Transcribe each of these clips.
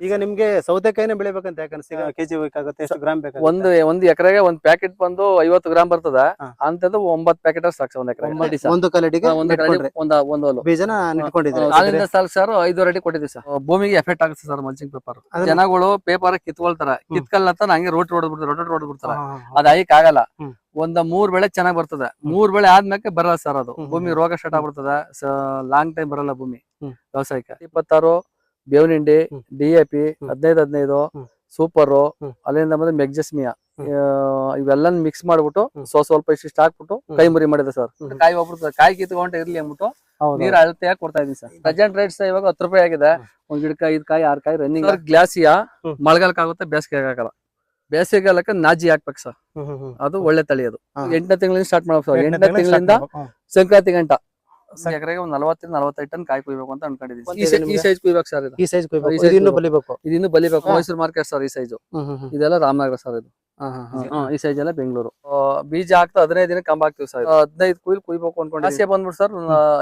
ಈಗ ನಿಮ್ಗೆ ಸೌತೆಕಾಯಿನೇ ಬೆಳಿಬೇಕಂತ ಯಾಕೆ ಅನ್ಸ್ತು? ಈಗ ಕೆಜಿ ಬೇಕಾಗುತ್ತೆ ಎಷ್ಟು ಗ್ರಾಮ್ ಬೇಕು ಒಂದು ಒಂದು ಎಕರೆಗೆ ಒಂದ್ ಪ್ಯಾಕೆಟ್ ಬಂದು ಐವತ್ತು ಗ್ರಾಮ್ ಬರ್ತದ. ಅಂತದ್ದು ಒಂಬತ್ ಪ್ಯಾಕೆಟ್ ಸಾಕು ಒಂದ್ ಎಕರೆ ಒಂದು ಕಲಡಿಗೆ ಒಂದ್ ಒಂದ್ ಒಂದ್ ಬೀಜನ ಸಾಲ್ ಸರ್ ಐದು ಅಡಿ ಕೊಟ್ಟಿದ್ವಿ ಸರ್. ಭೂಮಿಗೆ ಎಫೆಕ್ಟ್ ಆಗುತ್ತೆ ಸರ್ ಮಲ್ಚಿಂಗ್ ಪೇಪರ್ ಜನಗಳು ಪೇಪರ್ ಕಿತ್ಕೊಳ್ತಾರ ಕಿತ್ಕಲ್ ಅಂತ ಹಂಗೆ ರೋಟ್ ಹೊಡೆದ್ಬಿಡ್ತಾರೆ ಬಿಡ್ತಾರೆ ಹೊಡೆದ್ಬಿಡ್ತಾರ ಆಯ್ಕ್ ಆಗಲ್ಲ ಒಂದ ಮೂರ್ ಬೆಳೆ ಚೆನ್ನಾಗ್ ಬರ್ತದ. ಮೂರ್ ಬೆಳೆ ಆದ್ಮೇಲೆ ಬರಲ್ಲ ಸರ್ ಅದು. ಭೂಮಿ ರೋಗ ಸ್ಟಾರ್ಟ್ ಆಗ್ಬಿಡ್ತದ. ಲಾಂಗ್ ಟೈಮ್ ಬರಲ್ಲ ಭೂಮಿ. ವ್ಯವಸಾಯಕ್ಕೆ. ಇಪ್ಪತ್ತಾರು ಬೇವಿನ ಹಿಂಡಿ ಹ್ಮ್. ಡಿ ಎ ಪಿ ಹದಿನೈದು ಹದಿನೈದು. ಸೂಪರ್. ಅಲ್ಲಿಂದ ಬಂದ್ರೆ ಮೆಗ್ಜಸ್ಮಿಯಾ. ಇವೆಲ್ಲ ಮಿಕ್ಸ್ ಮಾಡ್ಬಿಟ್ಟು. ಸ್ವಲ್ಪ ಸ್ವಲ್ಪ ಇಷ್ಟಿಷ್ಟು ಹಾಕ್ಬಿಟ್ಟು. ಕೈ ಮುರಿ ಮಾಡಿದೆ ಸರ್ ಕಾಯಿ ಹೋಗ್ಬಿಡ್ತದೆ ಕಾಯಿ ಕಿತ್ಕೊಂಡೆ ಇರ್ಲಿ ಅಂದ್ಬಿಟ್ಟು ನೀರ್ ಅಳತೆಯಾಗಿ ಕೊಡ್ತಾ ಇದೀನಿ ಸರ್ ಪ್ರೆಸೆಂಟ್ ರೇಟ್ಸ್ ಇವಾಗ ಹತ್ತು ರೂಪಾಯಿ ಆಗಿದೆ. ಒಂದ್ ಗಿಡಕ್ಕೆ ಐದ್ ಕಾಯಿ ಆರ್ ಕಾಯಿ ರನ್ನಿಂಗ್ ಗ್ಲಾಸಿಯಾ ಹ್ಮ್. ಮಳೆಗಾಲಕ್ಕೆ ಆಗುತ್ತೆ ಬೇಸಿಗೆ ಆಗಲ್ಲ ಬೇಸಿಗೆಗಾಲಕ್ಕೆ ನಾಜಿ ಹಾಕ್ಬೇಕು ಸರ್. ಅದು ಒಳ್ಳೆ ತಳಿ ಅದು. ಎಂಟನೇ ತಿಂಗಳಿಂದ ಸ್ಟಾರ್ಟ್ ಮಾಡ್ಬೇಕು ಸರ್ ಎಂಟನೇ ತಿಂಗಳಿಂದ ಸಂಕ್ರಾಂತಿ ಗಂಟ ಎಕರೆಗೆ ಒಂದ್ ನಲವತ್ತರಿಂದ ನಲವತ್ತೈದು ಟನ್ ಕಾಯಿ ಕುಯ್ಬೇಕು ಅಂತ ಅನ್ಕೊಂಡಿದೀನಿ ಈ? ಸೈಜ್ ಕುಯ್ಬೇಕು ಸರ್ ಇದು ಈ ಸೈಜ್ ಇನ್ನು. ಬಲಿಬೇಕು ಇದು ಇನ್ನು ಬಲಿಬೇಕು ಮೈಸೂರು ಮಾರ್ಕೆಟ್ ಸರ್ ಈ ಸೈಜು. ಇದೆಲ್ಲ ರಾಮನಗರ ಸರ್ ಇದು ಈ ಸೈಜ್ ಎಲ್ಲ ಬೆಂಗಳೂರು. ಬೀಜ ಹಾಕ್ತಾ ಹದಿನೈದು ದಿನ ಕಂಬ ಹಾಕ್ತಿವಿ ಸರ್ ಹದಿನೈದು ಕುಯ್ಲ್ ಕುಯ್ಬೇಕು ಅನ್ಕೊಂಡು ಆಸೆ ಬಂದ್ಬಿಟ್ಟು ಸರ್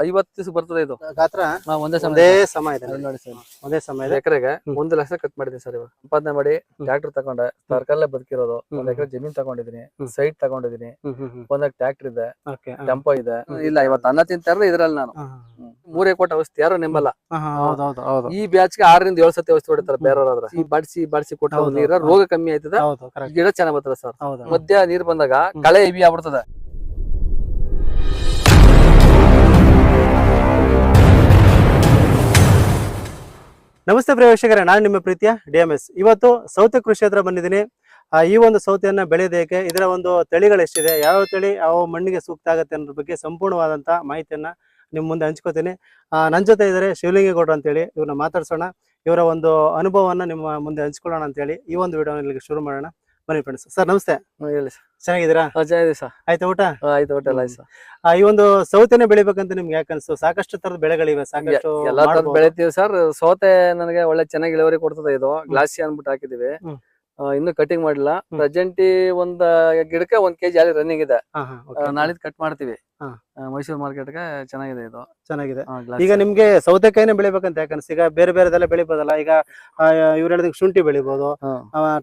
ಐವತ್ತು ದಿವಸ ಬರ್ತದೆ ಇದು. ಗಾತ್ರ? ಒಂದೇ ಸಮಯ ಒಂದೇ ಸಮ ಇದೆ. ನೋಡಿ ಸರ್. ಒಂದೇ ಸಮ ಇದೆ. ಎಕರೆಗೆ. ಒಂದು ಲಕ್ಷ ಕಟ್ ಮಾಡಿದೀನಿ ಸರ್ ಇವಾಗ. ಸಂಪಾದನೆ ಮಾಡಿ ಟ್ರ್ಯಾಕ್ಟರ್ ತಗೊಂಡೆ. ಸರ್ಕಲ್ಲೇ ಬದುಕಿರೋದು. ಒಂದ್ ಎಕರೆ ಜಮೀನ್ ತಗೊಂಡಿದೀನಿ ಸೈಟ್ ತಗೊಂಡಿದೀನಿ. ಒಂದಾಗ ಟ್ರ್ಯಾಕ್ಟರ್ ಇದೆ. ಟೆಂಪೋ ಇದೆ. ಇಲ್ಲ ಇವತ್ತು ಅನ್ನ ತಿಂತಾರ ಇದ್ರಲ್ಲಿ ನಾನು. ಮೂರೇ ಕೋಟ ಔಷಧಿ ಯಾರು ನಿಮ್ಮಲ್ಲ ಈ. ಈ ಬ್ಯಾಚ್ಗೆ ಆರರಿಂದ ಏಳು ಸತಿ ಔಷಧಿ ಹೊಡಿತಾರೆ ಬೇರೆಯವ್ರಾದ್ರೆ ಈ ಬಡಿಸಿ ಬಡಿಸಿ ಕೊಟ್ಟ ನೀರ ರೋಗ ಕಮ್ಮಿ ಆಯ್ತದ. ಗಿಡ ಚೆನ್ನಾಗ್ ಬರ್ತದೆ ಸರ್. ಹೌದು. ಮಧ್ಯ ನೀರ್ ಬಂದಾಗ ಕಳೆ ಹೆವಿ ಆಗ್ಬಿಡ್ತದೆ. ನಮಸ್ತೆ ಪ್ರವೇಶಕರೇ ನಾನು ನಿಮ್ಮ ಪ್ರೀತಿಯ ಡಿ ಎಂ ಎಸ್. ಇವತ್ತು ಸೌತೆ ಕೃಷಿ ಹತ್ರ ಬಂದಿದ್ದೀನಿ. ಈ ಒಂದು ಸೌತೆಯನ್ನ ಬೆಳೆಯೋದಕ್ಕೆ ಇದರ ಒಂದು ತಳಿಗಳು ಎಷ್ಟಿದೆ ಯಾವ ತಳಿ ಯಾವ ಮಣ್ಣಿಗೆ ಸೂಕ್ತ ಆಗುತ್ತೆ ಅನ್ನೋದ್ರ ಬಗ್ಗೆ ಸಂಪೂರ್ಣವಾದಂತಹ ಮಾಹಿತಿಯನ್ನ ನಿಮ್ಮ ಮುಂದೆ ಹಂಚ್ಕೋತೀನಿ. ಆ, ನನ್ನ ಜೊತೆ ಇದ್ದಾರೆ ಅಂತ ಅಂತೇಳಿ. ಇವ್ರನ್ನ ಮಾತಾಡ್ಸೋಣ. ಇವರ ಒಂದು ಅನುಭವವನ್ನ ನಿಮ್ಮ ಮುಂದೆ ಹಂಚ್ಕೊಳ್ಳೋಣ ಅಂತೇಳಿ ಈ ಒಂದು ವಿಡಿಯೋ ಇಲ್ಲಿಗೆ ಶುರು ಮಾಡೋಣ. ಬನ್ನಿ ಫ್ರೆಂಡ್ಸ್ ಸರ್ ನಮಸ್ತೆ. ಹೇಳಿ ಸರ್. ಚೆನ್ನಾಗಿದ್ದೀರಾ? ಸರ್. ಆಯ್ತಾ ಊಟ? ಆಯ್ತು ಊಟ ಸರ್. ಈ ಒಂದು ಸೌತೆನೆ ಬೆಳಿಬೇಕಂತ ನಿಮ್ಗೆ ಯಾಕೆ ಅನ್ಸು? ಸಾಕಷ್ಟು ತರದ ಬೆಳೆಗಳಿವೆ ಸಾಕಷ್ಟು ಎಲ್ಲಾ. ಬೆಳಿತೀವಿ ಸರ್. ಸೌತೆ ನನಗೆ ಒಳ್ಳೆ ಚೆನ್ನಾಗಿ ಇಳುವರಿ ಕೊಡ್ತದೆ ಇದು. ಗ್ಲಾಸಿ ಅನ್ಬಿಟ್ಟು ಹಾಕಿದೀವಿ ಇನ್ನು ಕಟಿಂಗ್ ಮಾಡಿಲ್ಲ. ಪ್ರೆಸೆಂಟ್ ಒಂದ್ ಗಿಡಕ್ಕೆ ಒಂದ್ ಕೆಜಿ ಅಲ್ಲಿ ರನ್ನಿಂಗ್ ಇದೆ. ನಾಳಿದ್ ಕಟ್ ಮಾಡ್ತೀವಿ. ಮೈಸೂರು ಮಾರ್ಕೆಟ್ ಚೆನ್ನಾಗಿದೆ ಇದು. ಚೆನ್ನಾಗಿದೆ. ಈಗ ನಿಮ್ಗೆ ಸೌತೆಕಾಯಿನೇ ಬೆಳಿಬೇಕಂತ ಯಾಕಂದ್ರೆ ಈಗ ಬೇರೆ ಬೇರೆದೆಲ್ಲ ಬೆಳಿಬೋದಲ್ಲ ಈಗ ಇವ್ರ ಹೇಳಿದ ಶುಂಠಿ ಬೆಳಿಬಹುದು.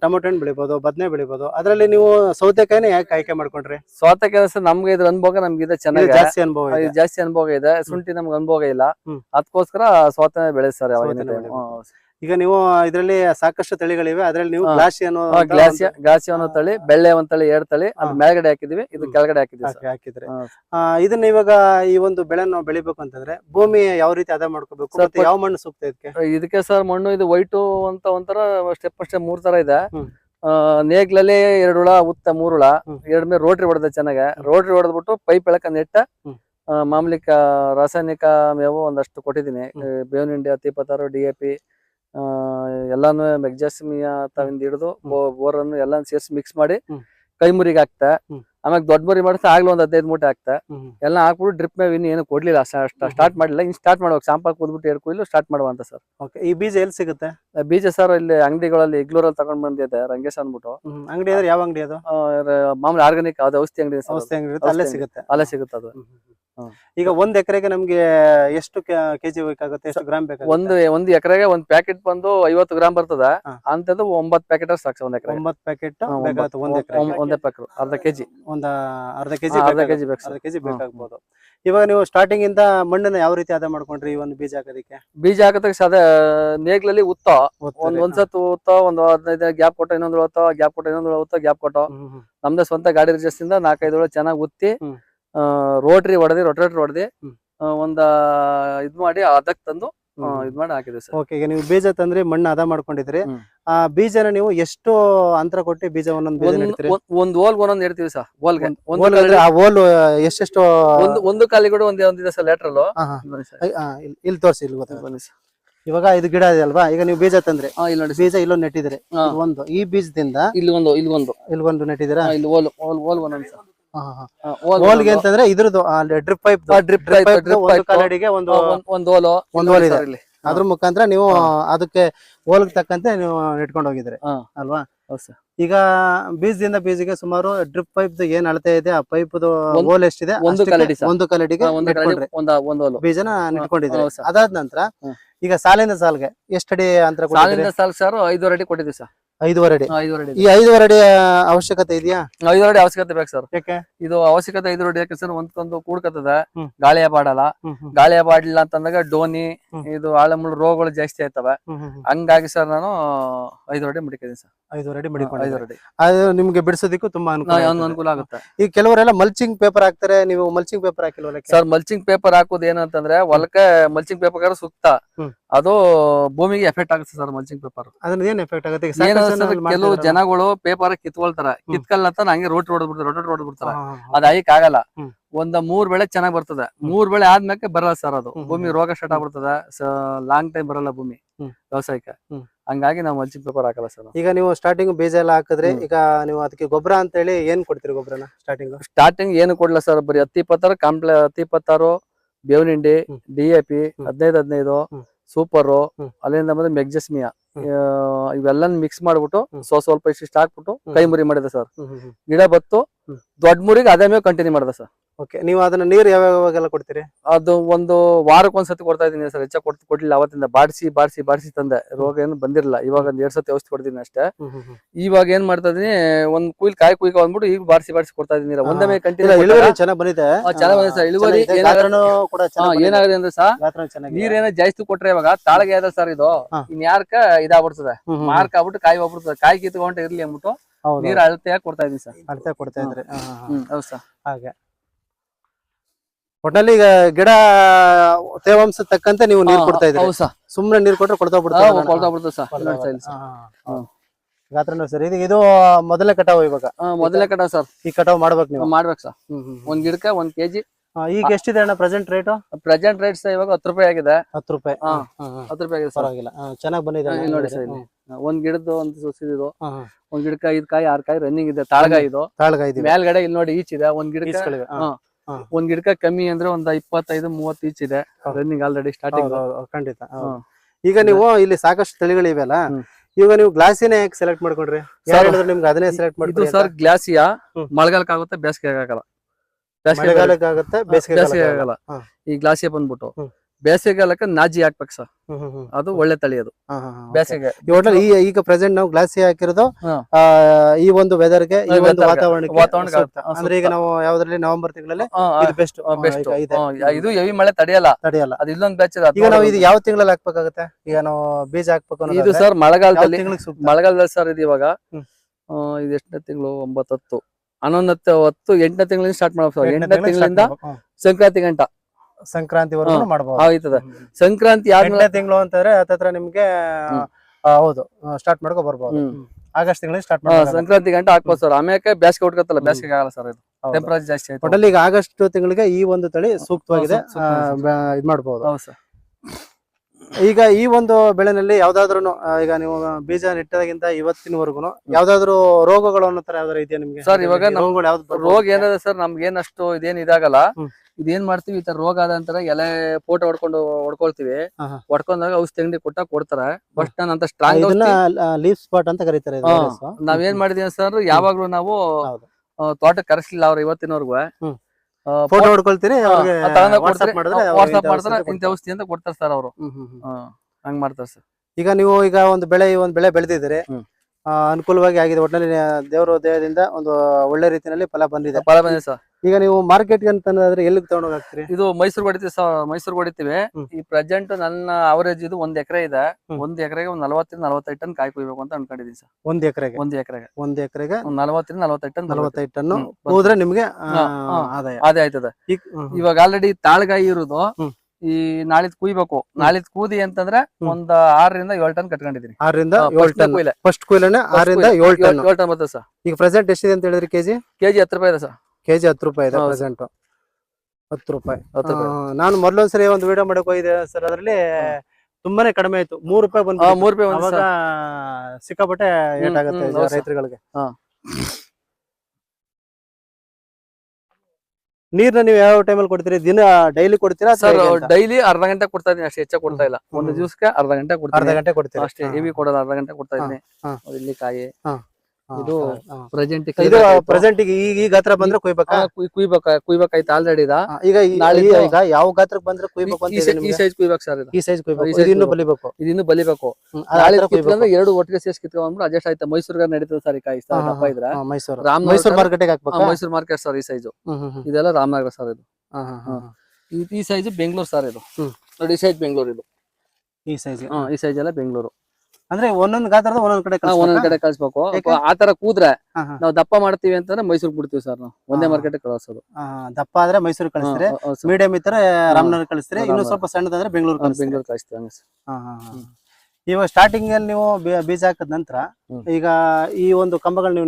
ಟೊಮೊಟೊ ಹಣ್ಣು ಬೆಳಿಬಹುದು ಬದನೆ ಬೆಳಿಬಹುದು ಅದ್ರಲ್ಲಿ ನೀವು ಸೌತೆಕಾಯಿನೇ ಯಾಕೆ ಆಯ್ಕೆ ಮಾಡ್ಕೊಂಡ್ರಿ? ಸೌತೆಕಾಯಿ ಕೆಲಸ ನಮ್ಗೆ ಇದ್ರ ಅನುಭವ ನಮ್ಗೆ ಇದೆ ಚೆನ್ನಾಗಿ ಜಾಸ್ತಿ ಅನುಭವ ಇದೆ. ಜಾಸ್ತಿ ಅನುಭವ ಇದೆ. ಶುಂಠಿ ನಮ್ಗೆ ಅನುಭವ ಇಲ್ಲ. ಅದಕ್ಕೋಸ್ಕರ ಸೌತೆ ಬೆಳೆಸ್ತಾರೆ. ಈಗ ನೀವು ಇದರಲ್ಲಿ ಸಾಕಷ್ಟು ತಳಿಗಳಿವೆ. ಅದ್ರಲ್ಲಿ ನೀವು. ಗ್ಲಾಸಿ ಅನ್ನೋ ಗ್ಲಾಸಿ ಗ್ಲಾಸಿ ಅನ್ನೋ ತಳಿ ಬೆಳ್ಳೆ ಒಂದ್ ತಳಿ ಎರಡ್ ತಳಿ ಅದ್ ಮೇಲ್ಗಡೆ ಹಾಕಿದೀವಿ. ಇದು ಕೆಳಗಡೆ ಹಾಕಿದೀವಿ ಹಾಕಿ- ಹಾಕಿದ್ರೆ. ಇದನ್ನ ಇವಾಗ ಈ ಒಂದು ಬೆಳೆ ನಾವು ಬೆಳಿಬೇಕು ಅಂತಂದ್ರೆ ಭೂಮಿ ಯಾವ ರೀತಿ ಅದ ಮಾಡ್ಕೋಬೇಕು? ಮತ್ತೆ ಯಾವ ಮಣ್ಣು ಸೂಕ್ತ ಇದಕ್ಕೆ? ಇದಕ್ಕೆ ಸರ್ ಮಣ್ಣು ಇದು ವೈಟು ಅಂತ ಒಂಥರ ಸ್ಟೆಪ್ ಸ್ಟೆಪ್ ಮೂರ್ ತರ ಇದೆ. ನೇಗ್ಲಲ್ಲಿ ಎರಡು ಹುಳ ಉತ್ತ ಮೂರುಳ ಹುಳ. ಎರಡ್ ಮೇಲೆ ರೋಟ್ರಿ ಹೊಡೆದ ಚೆನ್ನಾಗ. ರೋಟ್ರಿ ಹೊಡೆದ್ಬಿಟ್ಟು ಪೈಪ್ ಎಳಕ ನೆಟ್ಟ. ಮಾಮೂಲಿ ರಾಸಾಯನಿಕ ಮೇವು ಒಂದಷ್ಟು ಕೊಟ್ಟಿದ್ದೀನಿ. ಬೇವಿನ ಹಿಂಡಿ ಹತ್ತು ಇಪ್ಪತ್ತಾರು ಡಿ ಎ ಪಿ ಎಲ್ಲಾನು ಮೆಗ್ಜಾಸಿಮಿಯ ತಾವಿಂದ ಹಿಡಿದು ಬೋರನ್ನು ಎಲ್ಲಾನು ಸೇರಿಸಿ ಮಿಕ್ಸ್ ಮಾಡಿ. ಕೈ ಮುರಿಗೆ ಹಾಕ್ತೆ. ಆಮೇಲೆ ದೊಡ್ಡ ಮುರಿ ಮಾಡಿಸ್ತಾ ಆಗ್ಲೂ ಒಂದ್ ಹದಿನೈದು ಮೂಟೆ ಹಾಕ್ತಾ. ಎಲ್ಲ ಹಾಕ್ಬಿಟ್ಟು ಡ್ರಿಪ್ ಮೇವ್ ಇನ್ನು ಏನು ಕೊಡ್ಲಿಲ್ಲ. ಸ್ಟಾರ್ಟ್ ಮಾಡಿಲ್ಲ ಇನ್ ಸ್ಟಾರ್ಟ್ ಮಾಡ್ಬೇಕು. ಸಾಂಪಾಲ್ ಕೂದ್ಬಿಟ್ಟು ಎರಡು ಕುಯ್ಲು ಸ್ಟಾರ್ಟ್ ಮಾಡುವಂತ ಸರ್. ಓಕೆ ಈ ಬೀಜ ಎಲ್ಲಿ ಸಿಗುತ್ತೆ? ಬೀಜ ಸರ್ ಇಲ್ಲಿ ಅಂಗಡಿಗಳಲ್ಲಿ ಇಗ್ಲೂರಲ್ಲಿ ತಗೊಂಡ್ ಬಂದಿದೆ. ರಂಗೇಶ್ ಅಂದ್ಬಿಟ್ಟು. ಅಂಗಡಿ ಯಾವ ಅಂಗಡಿ ಅದು? ಮಾಮೂಲಿ ಆರ್ಗಾನಿಕ್ ಯಾವ್ದು ಔಷಧಿ ಅಂಗಡಿ ಅಲ್ಲೇ ಸಿಗುತ್ತೆ. ಅಲ್ಲೇ ಸಿಗುತ್ತೆ ಅದು. ಈಗ ಒಂದ್ ಎಕರೆಗೆ ನಮ್ಗೆ ಎಷ್ಟು ಕೆಜಿ ಬೇಕಾಗುತ್ತೆ ಎಷ್ಟು ಗ್ರಾಮ್ ಬೇಕಾಗುತ್ತೆ? ಒಂದು ಒಂದು ಎಕರೆಗೆ ಒಂದ್ ಪ್ಯಾಕೆಟ್ ಬಂದು ಐವತ್ತು ಗ್ರಾಮ್ ಬರ್ತದ? ಅಂತ ಅಂತದ್ದು ಒಂಬತ್ ಪ್ಯಾಕೆಟ್ ಸಾಕು ಒಂದ್ ಎಕರೆ ಒಂಬತ್ ಪ್ಯಾಕೆಟ್ ಬೇಕಾಗುತ್ತೆ ಒಂದ್ ಎಕರೆ ಒಂದೇ ಪ್ಯಾಕೆಟ್ ಅರ್ಧ ಕೆಜಿ. ಒಂದ್ ಅರ್ಧ ಕೆಜಿ ಅರ್ಧ ಕೆಜಿ ಬೇಕು ಅರ್ಧ ಕೆಜಿ. ಬೇಕಾಗ್ಬೋದು. ಇವಾಗ ನೀವು ಸ್ಟಾರ್ಟಿಂಗ್ ಇಂದ ಮಣ್ಣನ್ನ ಯಾವ ರೀತಿ ಆದ ಮಾಡ್ಕೊಂಡ್ರಿ ಈ ಒಂದು ಬೀಜ ಹಾಕೋದಕ್ಕೆ? ಬೀಜ ಹಾಕೋದಕ್ಕೆ ಸದ ನೇಗ್ಲಲ್ಲಿ ಉತ್ತ. ಒಂದ್ ಒಂದ್ಸತ್ ಉತ್ತ ಒಂದ್ ಹದಿನೈದು ಗ್ಯಾಪ್ ಕೊಟ್ಟ ಇನ್ನೊಂದು ಉತ್ತ ಗ್ಯಾಪ್ ಕೊಟ್ಟ ಇನ್ನೊಂದು ಉತ್ತ ಗ್ಯಾಪ್ ಕೊಟ್ಟ. ನಮ್ದೇ ಸ್ವಂತ ಗಾಡಿ ರಿಜಿಸ್ಟ್ರಿಂದ ನಾಲ್ಕೈದು ಒಳಗೆ ಚೆನ್ನಾಗಿ ಉತ್ತಿ. ರೋಟ್ರಿ ಹೊಡೆದಿ ರೊಟೇಟ್ರಿ ಹೊಡೆದಿ. ಒಂದ ಇದ್ ಮಾಡಿ ಅದಕ್ ತಂದು ಇದ್ ಮಾಡಿ ಹಾಕಿದ್ವಿ ಸರ್. ಓಕೆ ಈಗ ನೀವು ಬೀಜ ತಂದ್ರೆ ಮಣ್ಣು ಅದ ಮಾಡ್ಕೊಂಡಿದ್ರಿ. ಆ ಬೀಜನ ನೀವು ಎಷ್ಟು ಅಂತರ ಕೊಟ್ಟು ಬೀಜ ಒಂದೊಂದು ಒಂದ್ ಓಲ್ ಒಂದೊಂದ್ ಇಡ್ತೀವಿ ಸರ್ ಹೋಲ್ಗೆ. ಹೋಲ್ ಆ ಹೋಲ್ ಎಷ್ಟೆಷ್ಟು ಒಂದು ಒಂದು ಕಾಲಿ ಕೂಡ ಒಂದೇ ಒಂದಿದೆ ಸರ್ ಲೆಟ್ರಲ್ ಆ, ಇಲ್ಲಿ- ತೋರಿಸಿ ಇಲ್ಲಿ ಬನ್ನಿ ಸರ್. ಇವಾಗ ಇದು ಗಿಡ ಇದೆ ಅಲ್ವಾ? ಈಗ ನೀವು ಬೀಜ ತಂದ್ರೆ. ಇಲ್ಲಿ ನೋಡಿ ಬೀಜ ಇಲ್ಲೊಂದು ನೆಟ್ಟಿದ್ರೆ. ಒಂದು. ಈ ಬೀಜದಿಂದ ಇಲ್ಲಿ ಒಂದು ಇಲ್ಲಿ ಒಂದು ಇಲ್ಲಿ ಒಂದು ನೆಟ್ಟಿದ್ದೀರಾ ಇಲ್ಲಿ ಹೋಲ್ ಹೋಲ್ ಹೋಲ್ ಒಂದೊಂದು ಸರ್. ಹೋಲ್ಗೆ ಅಂತಂದ್ರೆ ಇದ್ರದ್ದು drip pipe drip drip drip ಒಂದು ಕಾಲಡಿಗೆ ಒಂದು ಓಲು ಒಂದು ಇಲ್ಲಿ ಇದೆ. ಅದ್ರ ಮುಖಾಂತರ ನೀವು ಅದಕ್ಕೆ ಹೋಲ್ಗೆ ತಕ್ಕಂತೆ ನೀವು ಇಟ್ಕೊಂಡು ಹೋಗಿದ್ರಿ ಅಲ್ವಾ? ಈಗ ಬೀಜದಿಂದ ಬೀಜಿಗೆ ಸುಮಾರು ಡ್ರಿಪ್ ಪೈಪ್ ಏನ್ ಅಳತೆ ಇದೆ ಆ ಪೈಪ್ ಹೋಲ್ ಎಷ್ಟಿದೆ ಒಂದು ಕಲಡಿ ಒಂದು ಕಲ್ಲಡಿಗೆ ಒಂದು ಕಡೆ ಒಂದ ಒಂದು ಹೊಲು. ಬೀಜನ ಇಟ್ಕೊಂಡಿದ್ರೆ. ಅದಾದ ನಂತರ. ಈಗ ಸಾಲಿಂದ ಸಾಲ್ಗೆ ಎಷ್ಟಡಿ ಅಂತರ ಅಂತ ಸಾಲಿಂದ ಸಾಲ್ ಸರ್ ಐದೂವರೆ ಅಡಿ ಕೊಟ್ಟಿದ್ದೀವಿ ಸರ್. ಐದುವರೆ ಅಡಿ. ಐದೂವರೆ ಅಡಿ ಈ ಐದುವರೆ ಅಡಿ ಅವಶ್ಯಕತೆ ಇದೆಯಾ? ಐದುವರೆ ಅಡಿ ಅವಶ್ಯಕತೆ ಬೇಕು ಸರ್. ಯಾಕೆ? ಇದು ಅವಶ್ಯಕತೆ ಐದುವರೆ ಅಡಿ ಯಾಕೆ ಸರ್ ಒಂದ್ಕೊಂದು ಕೂಡ್ಕತ್ತದ. ಗಾಳಿಯ ಬಾಡಲ್ಲ ಗಾಳಿಯ ಬಾಡ್ಲಿಲ್ಲ ಅಂತಂದಾಗ ಡೋನಿ. ಇದು ಆಳಮುಳು ರೋಗಗಳು ಜಾಸ್ತಿ ಆಯ್ತವೆ. ಹಂಗಾಗಿ ಸರ್ ನಾನು ಐದು ಅಡಿ ಮಡಿಕಿದ್ದೀನಿ ಸರ್. ಐದು ಅಡಿ ಮಡಿಕೊಂಡು. ಅಡಿ ಅದು ನಿಮ್ಗೆ ಬಿಡಿಸೋದಕ್ಕೂ ತುಂಬಾ ಅನುಕೂಲ ಆಗುತ್ತೆ. ಈ ಕೆಲವರೆಲ್ಲ ಮಲ್ಚಿಂಗ್ ಪೇಪರ್ ಹಾಕ್ತಾರೆ ನೀವು ಮಲ್ಚಿಂಗ್ ಪೇಪರ್ ಹಾಕಿಲ್ವಲ್ಲ ಸರ್ ಮಲ್ಚಿಂಗ್ ಪೇಪರ್ ಹಾಕೋದು ಏನಂತಂದ್ರೆ ಹೊಲಕ್ಕೆ ಮಲ್ಚಿಂಗ್ ಪೇಪರ್ ಸೂಕ್ತ ಹ್ಮ್. ಅದು ಭೂಮಿಗೆ ಎಫೆಕ್ಟ್ ಆಗುತ್ತೆ ಸರ್ ಮಲ್ಚಿಂಗ್ ಪೇಪರ್ ಅದನ್ನ ಏನ್ ಎಫೆಕ್ಟ್ ಆಗುತ್ತೆ? ಕೆಲವು ಜನಗಳು ಪೇಪರ್ ಕಿತ್ಕೊಳ್ತಾರ. ಕಿತ್ಕಲ್ಲ ಅಂತ ಹಂಗೆ ರೋಟ್ ಹೊಡೆದ್ಬಿಡ್ತಾರೆ ರೋಟ್ ರೋಡ್ ಬಿಡ್ತಾರೆ. ಹಾ, ಹಾ, ಹಾ. ಅದ್ ಆಗಲ್ಲ. ಒಂದ್ ಮೂರ್ ಬೆಳೆ ಚೆನ್ನಾಗ್ ಬರ್ತದ. ಮೂರ್ ಬೆಳೆ ಆದ್ಮೇಲೆ ಬರಲ್ಲ ಸರ್ ಅದು. ಭೂಮಿ ರೋಗ ಸ್ಟಾರ್ಟ್ ಆಗ್ಬಿಡ್ತದ. ಲಾಂಗ್ ಟೈಮ್ ಬರಲ್ಲ ಭೂಮಿ. ವ್ಯವಸಾಯಕ್ಕೆ. ಹಂಗಾಗಿ ನಾವು ಮಲ್ಚಿಂಗ್ ಪೇಪರ್ ಹಾಕಲ್ಲ ಸರ್ ಈಗ ನೀವು ಸ್ಟಾರ್ಟಿಂಗ್ ಬೀಜ ಎಲ್ಲ ಹಾಕಿದ್ರೆ ಈಗ ನೀವು ಅದಕ್ಕೆ ಗೊಬ್ಬರ ಅಂತ ಹೇಳಿ ಏನ್ ಕೊಡ್ತೀರಿ ಗೊಬ್ಬರನ ಸ್ಟಾರ್ಟಿಂಗ್ ಸ್ಟಾರ್ಟಿಂಗ್ ಏನು ಕೊಡ್ಲ ಸರ್ ಬರೀ ಹತ್ತಿ ಇಪ್ಪತ್ತಾರು ಕಾಂಪ್ಲೆ ಹತ್ತಿ ಇಪ್ಪತ್ತಾರು ಬೇವಿನಿಂಡಿ. D A P. ಹದಿನೈದು ಹದಿನೈದು. ಸೂಪರು ಅಲ್ಲಿಂದ ಬಂದ್ರೆ ಮೆಗ್ಜಸ್ಮಿಯಾ. ಇವೆಲ್ಲ ಮಿಕ್ಸ್ ಮಾಡ್ಬಿಟ್ಟು ಸ್ವಲ್ಪ ಸ್ವ ಸ್ವಲ್ಪ ಇಷ್ಟಿಷ್ಟು ಹಾಕ್ಬಿಟ್ಟು ಕೈ ಮುರಿ ಮಾಡಿದೆ ಸರ್ ಗಿಡ ಬತ್ತು. ದೊಡ್ಡ ಮುರಿಗೆ ಅದೇ ಮೇಲೆ ಕಂಟಿನ್ಯೂ ಮಾಡಿದೆ ಸರ್ ಓಕೆ ನೀವು ಅದನ್ನ ನೀರು ಯಾವಾಗೆಲ್ಲ ಕೊಡ್ತೀರಿ? ಅದು ಒಂದು ವಾರಕ್ಕೆ ಒಂದ್ಸತಿ ಕೊಡ್ತಾ ಇದೀನಿ ಸರ್ ಹೆಚ್ಚಾಗಿ ಕೊಟ್ಟು ಕೊಡ್ಲಿಲ್ಲ ಅವತ್ತಿಂದ ಬಾಡಿಸಿ ಬಾಡಿಸಿ ಬಾಡಿಸಿ ತಂದೆ ರೋಗ ಏನು ಬಂದಿರಲಿಲ್ಲ. ಇವಾಗ ಒಂದ್ ಎರಡ್ ಸತಿ ಔಷಧಿ ಕೊಡ್ತೀನಿ ಅಷ್ಟೇ. ಇವಾಗ ಏನ್ ಮಾಡ್ತಾ ಇದೀನಿ ಒಂದ್ ಕುಯ್ಲ್ ಕಾಯಿ ಕುಯ್ಕ ಬಂದ್ಬಿಟ್ಟು ಈಗ ಬಾಡಿಸಿ ಬಾಡಿಸಿ ಕೊಡ್ತಾ ಇದೀನಿ ಒಂದೇ ಮೇಲೆ ಕಂಟಿನ್ಯೂ ಚೆನ್ನಾಗ್ ಬಂದಿದೆ. ಚೆನ್ನಾಗಿ ಬಂದಿದೆ ಸರ್. ಇಳುವರಿ ಕೂಡ. ಏನಾಗಿದೆ ಅಂದ್ರೆ ಸರ್ ನೀರೇನ ನೀರ್ ಏನೋ ಜಾಸ್ತಿ ಕೊಟ್ರೆ ಇವಾಗ ತಾಳಗೆ ಅದ ಸರ್ ಇದು. ಇನ್ ಯಾರ್ಕ ಇದಾಗ್ಬಿಡ್ತದೆ. ಮಾರ್ಕ್ ಆಗ್ಬಿಟ್ಟು ಕಾಯಿ ಹೋಗ್ಬಿಡ್ತದೆ. ಕಾಯಿ ಕಿತ್ಕೊಂಡ್ ಇರ್ಲಿ ಅಂದ್ಬಿಟ್ಟು. ನೀರ್ ಅಳತೆಯಾಗಿ ಕೊಡ್ತಾ ಇದೀನಿ ಸರ್. ಅಳತೆ ಕೊಡ್ತಾ ಇದ್ರಿ. ಹೌದು ಸರ್. ಹಾಗೆ. ಒಟ್ನಲ್ಲಿ ಈಗ ಗಿಡ ತೇವಾಂಶ ತಕ್ಕಂತೆ ನೀವು ನೀರ್ ಕೊಡ್ತಾ ಹೌದು ಸರ್. ಸುಮ್ನೆ ನೀರ್ ಕೊಟ್ರೆ ಕೊಡ್ತಾ ಬಿಡ್ತಾರೆ ಬಿಡ್ತದೆ ಸರ್. ಗಾತ್ರನೂ ಸರಿ. ಇದು ಇದು ಮೊದಲೇ ಕಟಾವು ಇವಾಗ. ಹಾ, ಮೊದಲನೇ ಕಟ ಸರ್. ಈ ಕಟಾವ್ ಮಾಡ್ಬೇಕು ನೀವು? ಮಾಡ್ಬೇಕು ಸರ್. ಒಂದ್ ಗಿಡಕ್ಕೆ ಒಂದ್ ಕೆಜಿ ಆ, ಈಗ ಎಷ್ಟಿದೆ ಅಣ್ಣ ಪ್ರೆಸೆಂಟ್ ರೇಟ್ ಪ್ರೆಸೆಂಟ್ ರೇಟ್ಸ್ ಇವಾಗ ಹತ್ತು ರೂಪಾಯಿ ಆಗಿದೆ. ಹತ್ತು ರೂಪಾಯಿ. ಹಾ. ಹ್ಮ್, ಹ್ಮ್. ಹತ್ತು ರೂಪಾಯಿ ಆಗಿದೆ ಸರ್. ಪರವಾಗಿಲ್ಲ. ಚೆನ್ನಾಗಿ ಬಂದಿದೆ ಅಣ್ಣ. ಇಲ್ಲಿ ನೋಡಿ ಸರ್ ಇಲ್ಲಿ. ಒಂದ್ ಗಿಡದ್ದು ಒಂದು ಸುಸಿದು. ಹ್ಮ್, ಹ್ಮ್. ಒಂದ್ ಗಿಡಕ್ಕೆ ಐದ್ ಕಾಯಿ ಆರ್ ಕಾಯಿ ರನ್ನಿಂಗ್ ಇದೆ. ತಾಳ್ಗಾಯಿ ಇದು. ತಾಳ್ಗಾಯಿ ಇದೀವಿ. ಮೇಲ್ಗಡೆ ಇಲ್ಲಿ ನೋಡಿ ಈಚ್ ಇದೆ. ಒಂದ್ ಗಿಡ. ಹಾ. ಹಾ. ಒಂದ್ ಗಿಡಕ ಕಮ್ಮಿ ಅಂದ್ರೆ ಒಂದ್ ಇಪ್ಪತ್ತೈದು ಮೂವತ್ ಇಂಚ್ ಇದೆ. ರನ್ನಿಂಗ್ ಆಲ್ರೆಡಿ ಸ್ಟಾರ್ಟಿಂಗ್ ಖಂಡಿತ ಈಗ ನೀವು ಇಲ್ಲಿ ಸಾಕಷ್ಟು ತಳಿಗಳಿವೆಲ್ಲ. ಈಗ ನೀವು ಗ್ಲಾಸಿನೇ ಯಾಕೆ ಸೆಲೆಕ್ಟ್ ಮಾಡ್ಕೊಂಡ್ರಿ? ನಿಮ್ಗೆ ಅದನ್ನೇ ಸೆಲೆಕ್ಟ್ ಇದು ಸರ್ ಗ್ಲಾಸಿಯಾ. ಮಳೆಗಾಲಕ್ಕೆ ಆಗುತ್ತೆ ಬೇಸಿಗೆ ಆಗಲ್ಲ ಬೇಸಿಗೆ ಆಗುತ್ತೆ ಬೇಸಿಗೆ ಆಗಲ್ಲ ಈ ಗ್ಲಾಸಿಯ ಬಂದ್ಬಿಟ್ಟು. ಬೇಸಿಗೆಗಾಲಕ್ಕೆ ನಾಜಿ ಹಾಕ್ಬೇಕು ಸರ್. ಅದು ಒಳ್ಳೆ ತಳಿ ಅದು. ಬೇಸಿಗೆ ಒಟ್ನಲ್ಲಿ ಈ ಈಗ ಪ್ರೆಸೆಂಟ್ ನಾವು ಗ್ಲಾಸಿ ಹಾಕಿರೋದು ಈ ಒಂದು ವೆದರ್ಗೆ ಈ ಒಂದು ವಾತಾವರಣ ವಾತಾವರಣಕ್ಕೆ ಅಂದ್ರೆ ಈಗ ನಾವು ಯಾವ್ದ್ರಲ್ಲಿ ನವೆಂಬರ್ ತಿಂಗಳಲ್ಲಿ ಇದು ಬೆಸ್ಟ್ best. ಇದು. ಹೆವಿ ಮಳೆ ತಡೆಯಲ್ಲ. ತಡೆಯಲ್ಲ. ಅದು ಇಲ್ಲೊಂದು ಬ್ಯಾಚ್ ಈಗ ನಾವು ಇದು ಯಾವ ತಿಂಗಳಲ್ಲಿ ಹಾಕ್ಬೇಕಾಗುತ್ತೆ? ಈಗ ನಾವು ಬೀಜ ಹಾಕ್ಬೇಕು ಇದು ಸರ್ ಮಳೆಗಾಲದಲ್ಲಿ ಮಳೆಗಾಲದಲ್ಲಿ ಸರ್ ಇದು ಇವಾಗ ಇದು ಎಷ್ಟನೇ ತಿಂಗಳು? ಒಂಬತ್ತು ಹತ್ತು ಹನ್ನೊಂದು ಹತ್ತು ಎಂಟನೇ ತಿಂಗಳಿಂದ ಸ್ಟಾರ್ಟ್ ಮಾಡ್ಬೇಕು ಎಂಟನೇ ತಿಂಗಳಿಂದ ಸಂಕ್ರಾಂತಿ ಗಂಟ. ಹ್ಮ್. ಸಂಕ್ರಾಂತಿವರೆಗೂ ಮಾಡಬಹುದು ಆಯ್ತದೆ. ಸಂಕ್ರಾಂತಿ ಎಂಟನೇ ತಿಂಗಳು ಅಂತಂದ್ರೆ ಹತ್ತತ್ರ ನಿಮ್ಗೆ. ಹೌದು ಸ್ಟಾರ್ಟ್ ಮಾಡ್ಕೊ ಬರ್ಬೋದು. ಆಗಸ್ಟ್ ತಿಂಗಳ ಸ್ಟಾರ್ಟ್ ಹಾ, ಸಂಕ್ರಾಂತಿ ಗಂಟೆ ಹಾಕ್ಬೋದು ಸರ್. ಆಮೇಲೆ ಬ್ಯಾಸ್ಗೆ ಹೊಡ್ಕತ್ತಲ್ಲ ಬ್ಯಾಸ್ಗೆ ಆಗಲ್ಲ ಸರ್ ಇದು. ಟೆಂಪರೇಚರ್ ಜಾಸ್ತಿ ಆಯ್ತು. ಈಗ ಆಗಸ್ಟ್ ತಿಂಗಳಿಗೆ ಈ ಒಂದು ತಳಿ ಸೂಕ್ತವಾಗಿದೆ ಇದ್ ಮಾಡಬಹುದು ಹೌದು ಸರ್. ಈಗ ಈ ಒಂದು ಬೆಳೆನಲ್ಲಿ ಯಾವ್ದಾದ್ರು ಈಗ ನೀವು ಬೀಜ ನೆಟ್ಟದಾಗಿಂತ ಇವತ್ತಿನವರೆಗೂ ಯಾವ್ದಾದ್ರು ರೋಗಗಳು ಅನ್ನೋ ತರ ಯಾವ್ದಾರು ಇದೆಯಾ ನಿಮ್ಗೆ? ಸರ್ ಇವಾಗ ರೋಗ ಏನಾದ್ರೆ ಸರ್ ನಮ್ಗೆ ಏನಷ್ಟು ಇದೇನ್ ಇದಾಗಲ್ಲ. ಇದೇನ್ ಮಾಡ್ತೀವಿ ಈ ತರ ರೋಗ ಆದ ನಂತರ ಎಲೆ ಫೋಟೋ ಹೊಡ್ಕೊಂಡು ಹೊಡ್ಕೊಳ್ತೀವಿ. ಹೊಡ್ಕೊಂಡಾಗ ಔಷಧಿ ಅಂಗಡಿ ಕೊಟ್ಟ ಕೊಡ್ತಾರೆ. ಫಸ್ಟ್ ನಾನು ಅಂತ ಸ್ಟ್ರಾಂಗ್ ಲೀಫ್ ಸ್ಪಾಟ್ ಅಂತ ಕರೀತಾರೆ. ನಾವೇನ್ ಮಾಡಿದೀವಿ ಸರ್ ಯಾವಾಗ್ಲೂ ನಾವು ತೋಟಕ್ಕೆ ಕರೆಸ್ಲಿಲ್ಲ ಅವ್ರ ಇವತ್ತಿನವರೆಗೂ. ಫೋಟೋ ಹೊಡ್ಕೊಳ್ತೀರಿ ವಾಟ್ಸ್ಆಪ್ ಮಾಡ್ತಾರೆ ಇಂಥ ಔಷಧಿ ಅಂತ ಕೊಡ್ತಾರೆ ಸರ್ ಅವರು? ಹ್ಮ್, ಹ್ಮ್, ಹ್ಮ್. ಹಂಗ್ ಮಾಡ್ತಾರೆ ಸರ್. ಈಗ ನೀವು ಈಗ ಒಂದು ಬೆಳೆ ಈ ಒಂದು ಬೆಳೆ ಬೆಳೆದಿದ್ದೀರಿ ಆ, ಅನುಕೂಲವಾಗಿ ಆಗಿದೆ. ಒಟ್ಟಿನಲ್ಲಿ ದೇವರ ದೇಹದಿಂದ ಒಂದು ಒಳ್ಳೆ ರೀತಿಯಲ್ಲಿ ಫಲ ಬಂದಿದೆ. ಫಲ ಬಂದಿದೆ ಸರ್. ಈಗ ನೀವು ಮಾರ್ಕೆಟ್ಗೆ ಅಂತಂದ್ರೆ ಎಲ್ಲಿ ತಗೊಂಡೋಗಿ ಹಾಕ್ತೀರಿ? ಇದು ಮೈಸೂರು ಹೊಡಿತೀವಿ ಸರ್ ಮೈಸೂರು ಹೊಡಿತೀವಿ. ಈ ಪ್ರೆಸೆಂಟ್ ನನ್ನ ಅವರೇಜ್ ಇದು ಒಂದ್ ಎಕರೆ ಇದೆ. ಒಂದ್ ಎಕರೆಗೆ ಒಂದ್ ನಲವತ್ತರಿಂದ ನಲವತ್ತೈದು ಟನ್ ಕಾಯಿ ಕುಯ್ಬೇಕು ಅಂತ ಅನ್ಕೊಂಡಿದೀನಿ ಸರ್. ಒಂದ್ ಎಕರೆಗೆ? ಒಂದ್ ಎಕರೆಗೆ. ಒಂದ್ ಎಕರೆಗೆ ಒಂದ್ ನಲವತ್ತರಿಂದ ನಲವತ್ತೈದು ಟನ್ ನಲವತ್ತೈದು ಟನ್ ಹೋದ್ರೆ ನಿಮ್ಗೆ. ಆದಾಯ. ಅದೇ ಆಯ್ತದೆ. ಇವಾಗ ಆಲ್ರೆಡಿ ತಾಳ್ಗಾಯಿ ಇರೋದು. ಈ ನಾಳಿದ್ ಕುಯ್ಬೇಕು. ನಾಳಿದ್ ಕೂದಿ ಅಂತಂದ್ರೆ. ಒಂದ್ ಆರರಿಂದ ಏಳ್ ಟನ್ ಕಟ್ಕೊಂಡಿದೀನಿ. ಆರರಿಂದ ಏಳ್ ಟನ್. ಕುಯ್ಲೆ. ಫಸ್ಟ್ ಕುಯ್ಲನೆ ಆರರಿಂದ ಏಳ್ ಟನ್ ಏಳ್ ಟನ್ ಬರ್ತದೆ ಸರ್. ಈಗ ಪ್ರೆಸೆಂಟ್ ಎಷ್ಟಿದೆ ಅಂತ ಹೇಳಿದ್ರೆ ಕೆಜಿ? ಕೆಜಿ ಹತ್ತು ರೂಪಾಯಿ ಇದೆ ಸರ್. ಕೆಜಿ ಹತ್ತು ರೂಪಾಯಿ ಇದೆ. ಪ್ರೆಸೆಂಟ್ ಹತ್ತು ರೂಪಾಯಿ. ನಾನು ಮೊದಲೊಂದ್ಸರಿ ಒಂದು ವಿಡಿಯೋ ಮಾಡಕ್ ಹೋಗಿದ್ದೆ ಸರ್. ಅದ್ರಲ್ಲಿ ತುಂಬಾನೇ ಕಡಿಮೆ ಆಯ್ತು. ಮೂರು ರೂಪಾಯಿ ಬಂದು ಮೂರ್ ರೂಪಾಯಿ ಅವಾಗ ಸಿಕ್ಕಾಪಟ್ಟೆ ಏಟಾಗತ್ತೆ ರೈತರುಗಳಿಗೆ. ನೀರ್ನ ನೀವು ಯಾವ ಟೈಮಲ್ಲಿ ಕೊಡ್ತೀರಿ? ದಿನ ಡೈಲಿ ಕೊಡ್ತೀರಾ ಸರ್ ಡೈಲಿ ಅರ್ಧ ಗಂಟೆ ಕೊಡ್ತಾ ಇದೀನಿ ಅಷ್ಟೇ ಹೆಚ್ಚಾಗಿ ಕೊಡ್ತಾ ಇಲ್ಲ. ಒಂದು. ದಿವಸಕ್ಕೆ ಅರ್ಧ ಗಂಟೆ ಅರ್ಧ ಗಂಟೆ ಕೊಡ್ತೀರಾ. ಅಷ್ಟೇ ಹೆವಿ ಕೊಡಲ್ಲ ಅರ್ಧ ಗಂಟೆ ಕೊಡ್ತಾ ಇದ್ದೀನಿ. ಇಲ್ಲಿ ಕಾಯಿ ಇದು. ಪ್ರೆಸೆಂಟ್ ಇದು ಪ್ರೆಸೆಂಟ್ ಈಗ ಈ ಗಾತ್ರ ಬಂದ್ರೆ ಕುಯ್ಬೇಕಾ? ಕುಯ್ಬೇಕ ಕುಯ್ಬೇಕಾಯ್ತು ಆಲ್ರೆಡಿ ಇದ ಈಗ ಈಗ ಯಾವ ಗಾತ್ರಕ್ಕೆ ಬಂದ್ರೆ ಕುಯ್ಬೇಕು ಈ? ಸೈಜ್ ಕುಯ್ಬೇಕು ಸರ್ ಈ ಸೈಜ್ ಕುಯ್ಬೇಕು. ಇನ್ನು. ಬಲಿಬೇಕು. ಇದಿನ್ನು ಬಲಿಬೇಕು. ಕಿತ್ಕೊಂಡ್ರೆ ಎರಡು ಒಟ್ಟಿಗೆ ಸೇಸ್ ಕಿತ್ಕೊಂಡ್ಬಿಟ್ಟು ಅಡ್ಜಸ್ಟ್ ಆಯ್ತಾ? ಮೈಸೂರ್ಗ ನಡೀತದೆ ಸರ್ ಈ ಕಾಯಿ ದಪ್ಪ ಇದ್ರೆ? ಮೈಸೂರು. ರಾಮನಗರ ಮೈಸೂರು ಮಾರ್ಕೆಟ್ ಹಾಕ್ಬೇಕಾ? ಮೈಸೂರು ಮಾರ್ಕೆಟ್ ಸರ್ ಈ ಸೈಜು. ಇದೆಲ್ಲ ರಾಮನಗರ ಸರ್ ಇದು. ಈ- ಸೈಜ್ ಬೆಂಗಳೂರು ಸರ್ ಇದು. ನೋಡಿ ಈ ಸೈಜ್ ಬೆಂಗಳೂರು ಇದು. ಈ ಸೈಜ್ ಈ ಸೈಜ್ ಎಲ್ಲ ಬೆಂಗಳೂರು. ಅಂದ್ರೆ ಒಂದೊಂದ್ ಗಾತ್ರದ ಒಂದೊಂದ್ ಕಡೆ ಒಂದೊಂದ್ ಕಡೆ ಕಳಿಸ್ಬೇಕು. ಆತರ ಆ ತರ ಕೂದ್ರೆ. ನಾವು ದಪ್ಪ ಮಾಡ್ತೀವಿ ಅಂತಂದ್ರೆ ಮೈಸೂರ್ ಬಿಡ್ತೀವಿ ಸರ್ ನಾವು. ಒಂದೇ ಮಾರ್ಕೆಟ್ ಕಳಿಸೋದು. ದಪ್ಪ ಆದ್ರೆ ಮೈಸೂರ್ ಕಳಿಸ್ತಾರೆ. ಮೀಡಿಯಂ ಇದ್ರೆ ರಾಮನಗರ ಕಳಿಸ್ತಾರೆ. ಇನ್ನು. ಸ್ವಲ್ಪ ಸಣ್ಣದಾದ್ರೆ ಬೆಂಗಳೂರು ಬೆಂಗಳೂರು ಕಳಿಸ್ತೀವಿ. ಇವಾಗ ಸ್ಟಾರ್ಟಿಂಗ್ ಅಲ್ಲಿ ನೀವು ಬೀಜ ಹಾಕದ ನಂತರ ಈಗ ಈ ಒಂದು ಕಂಬಗಳು ನೀವು.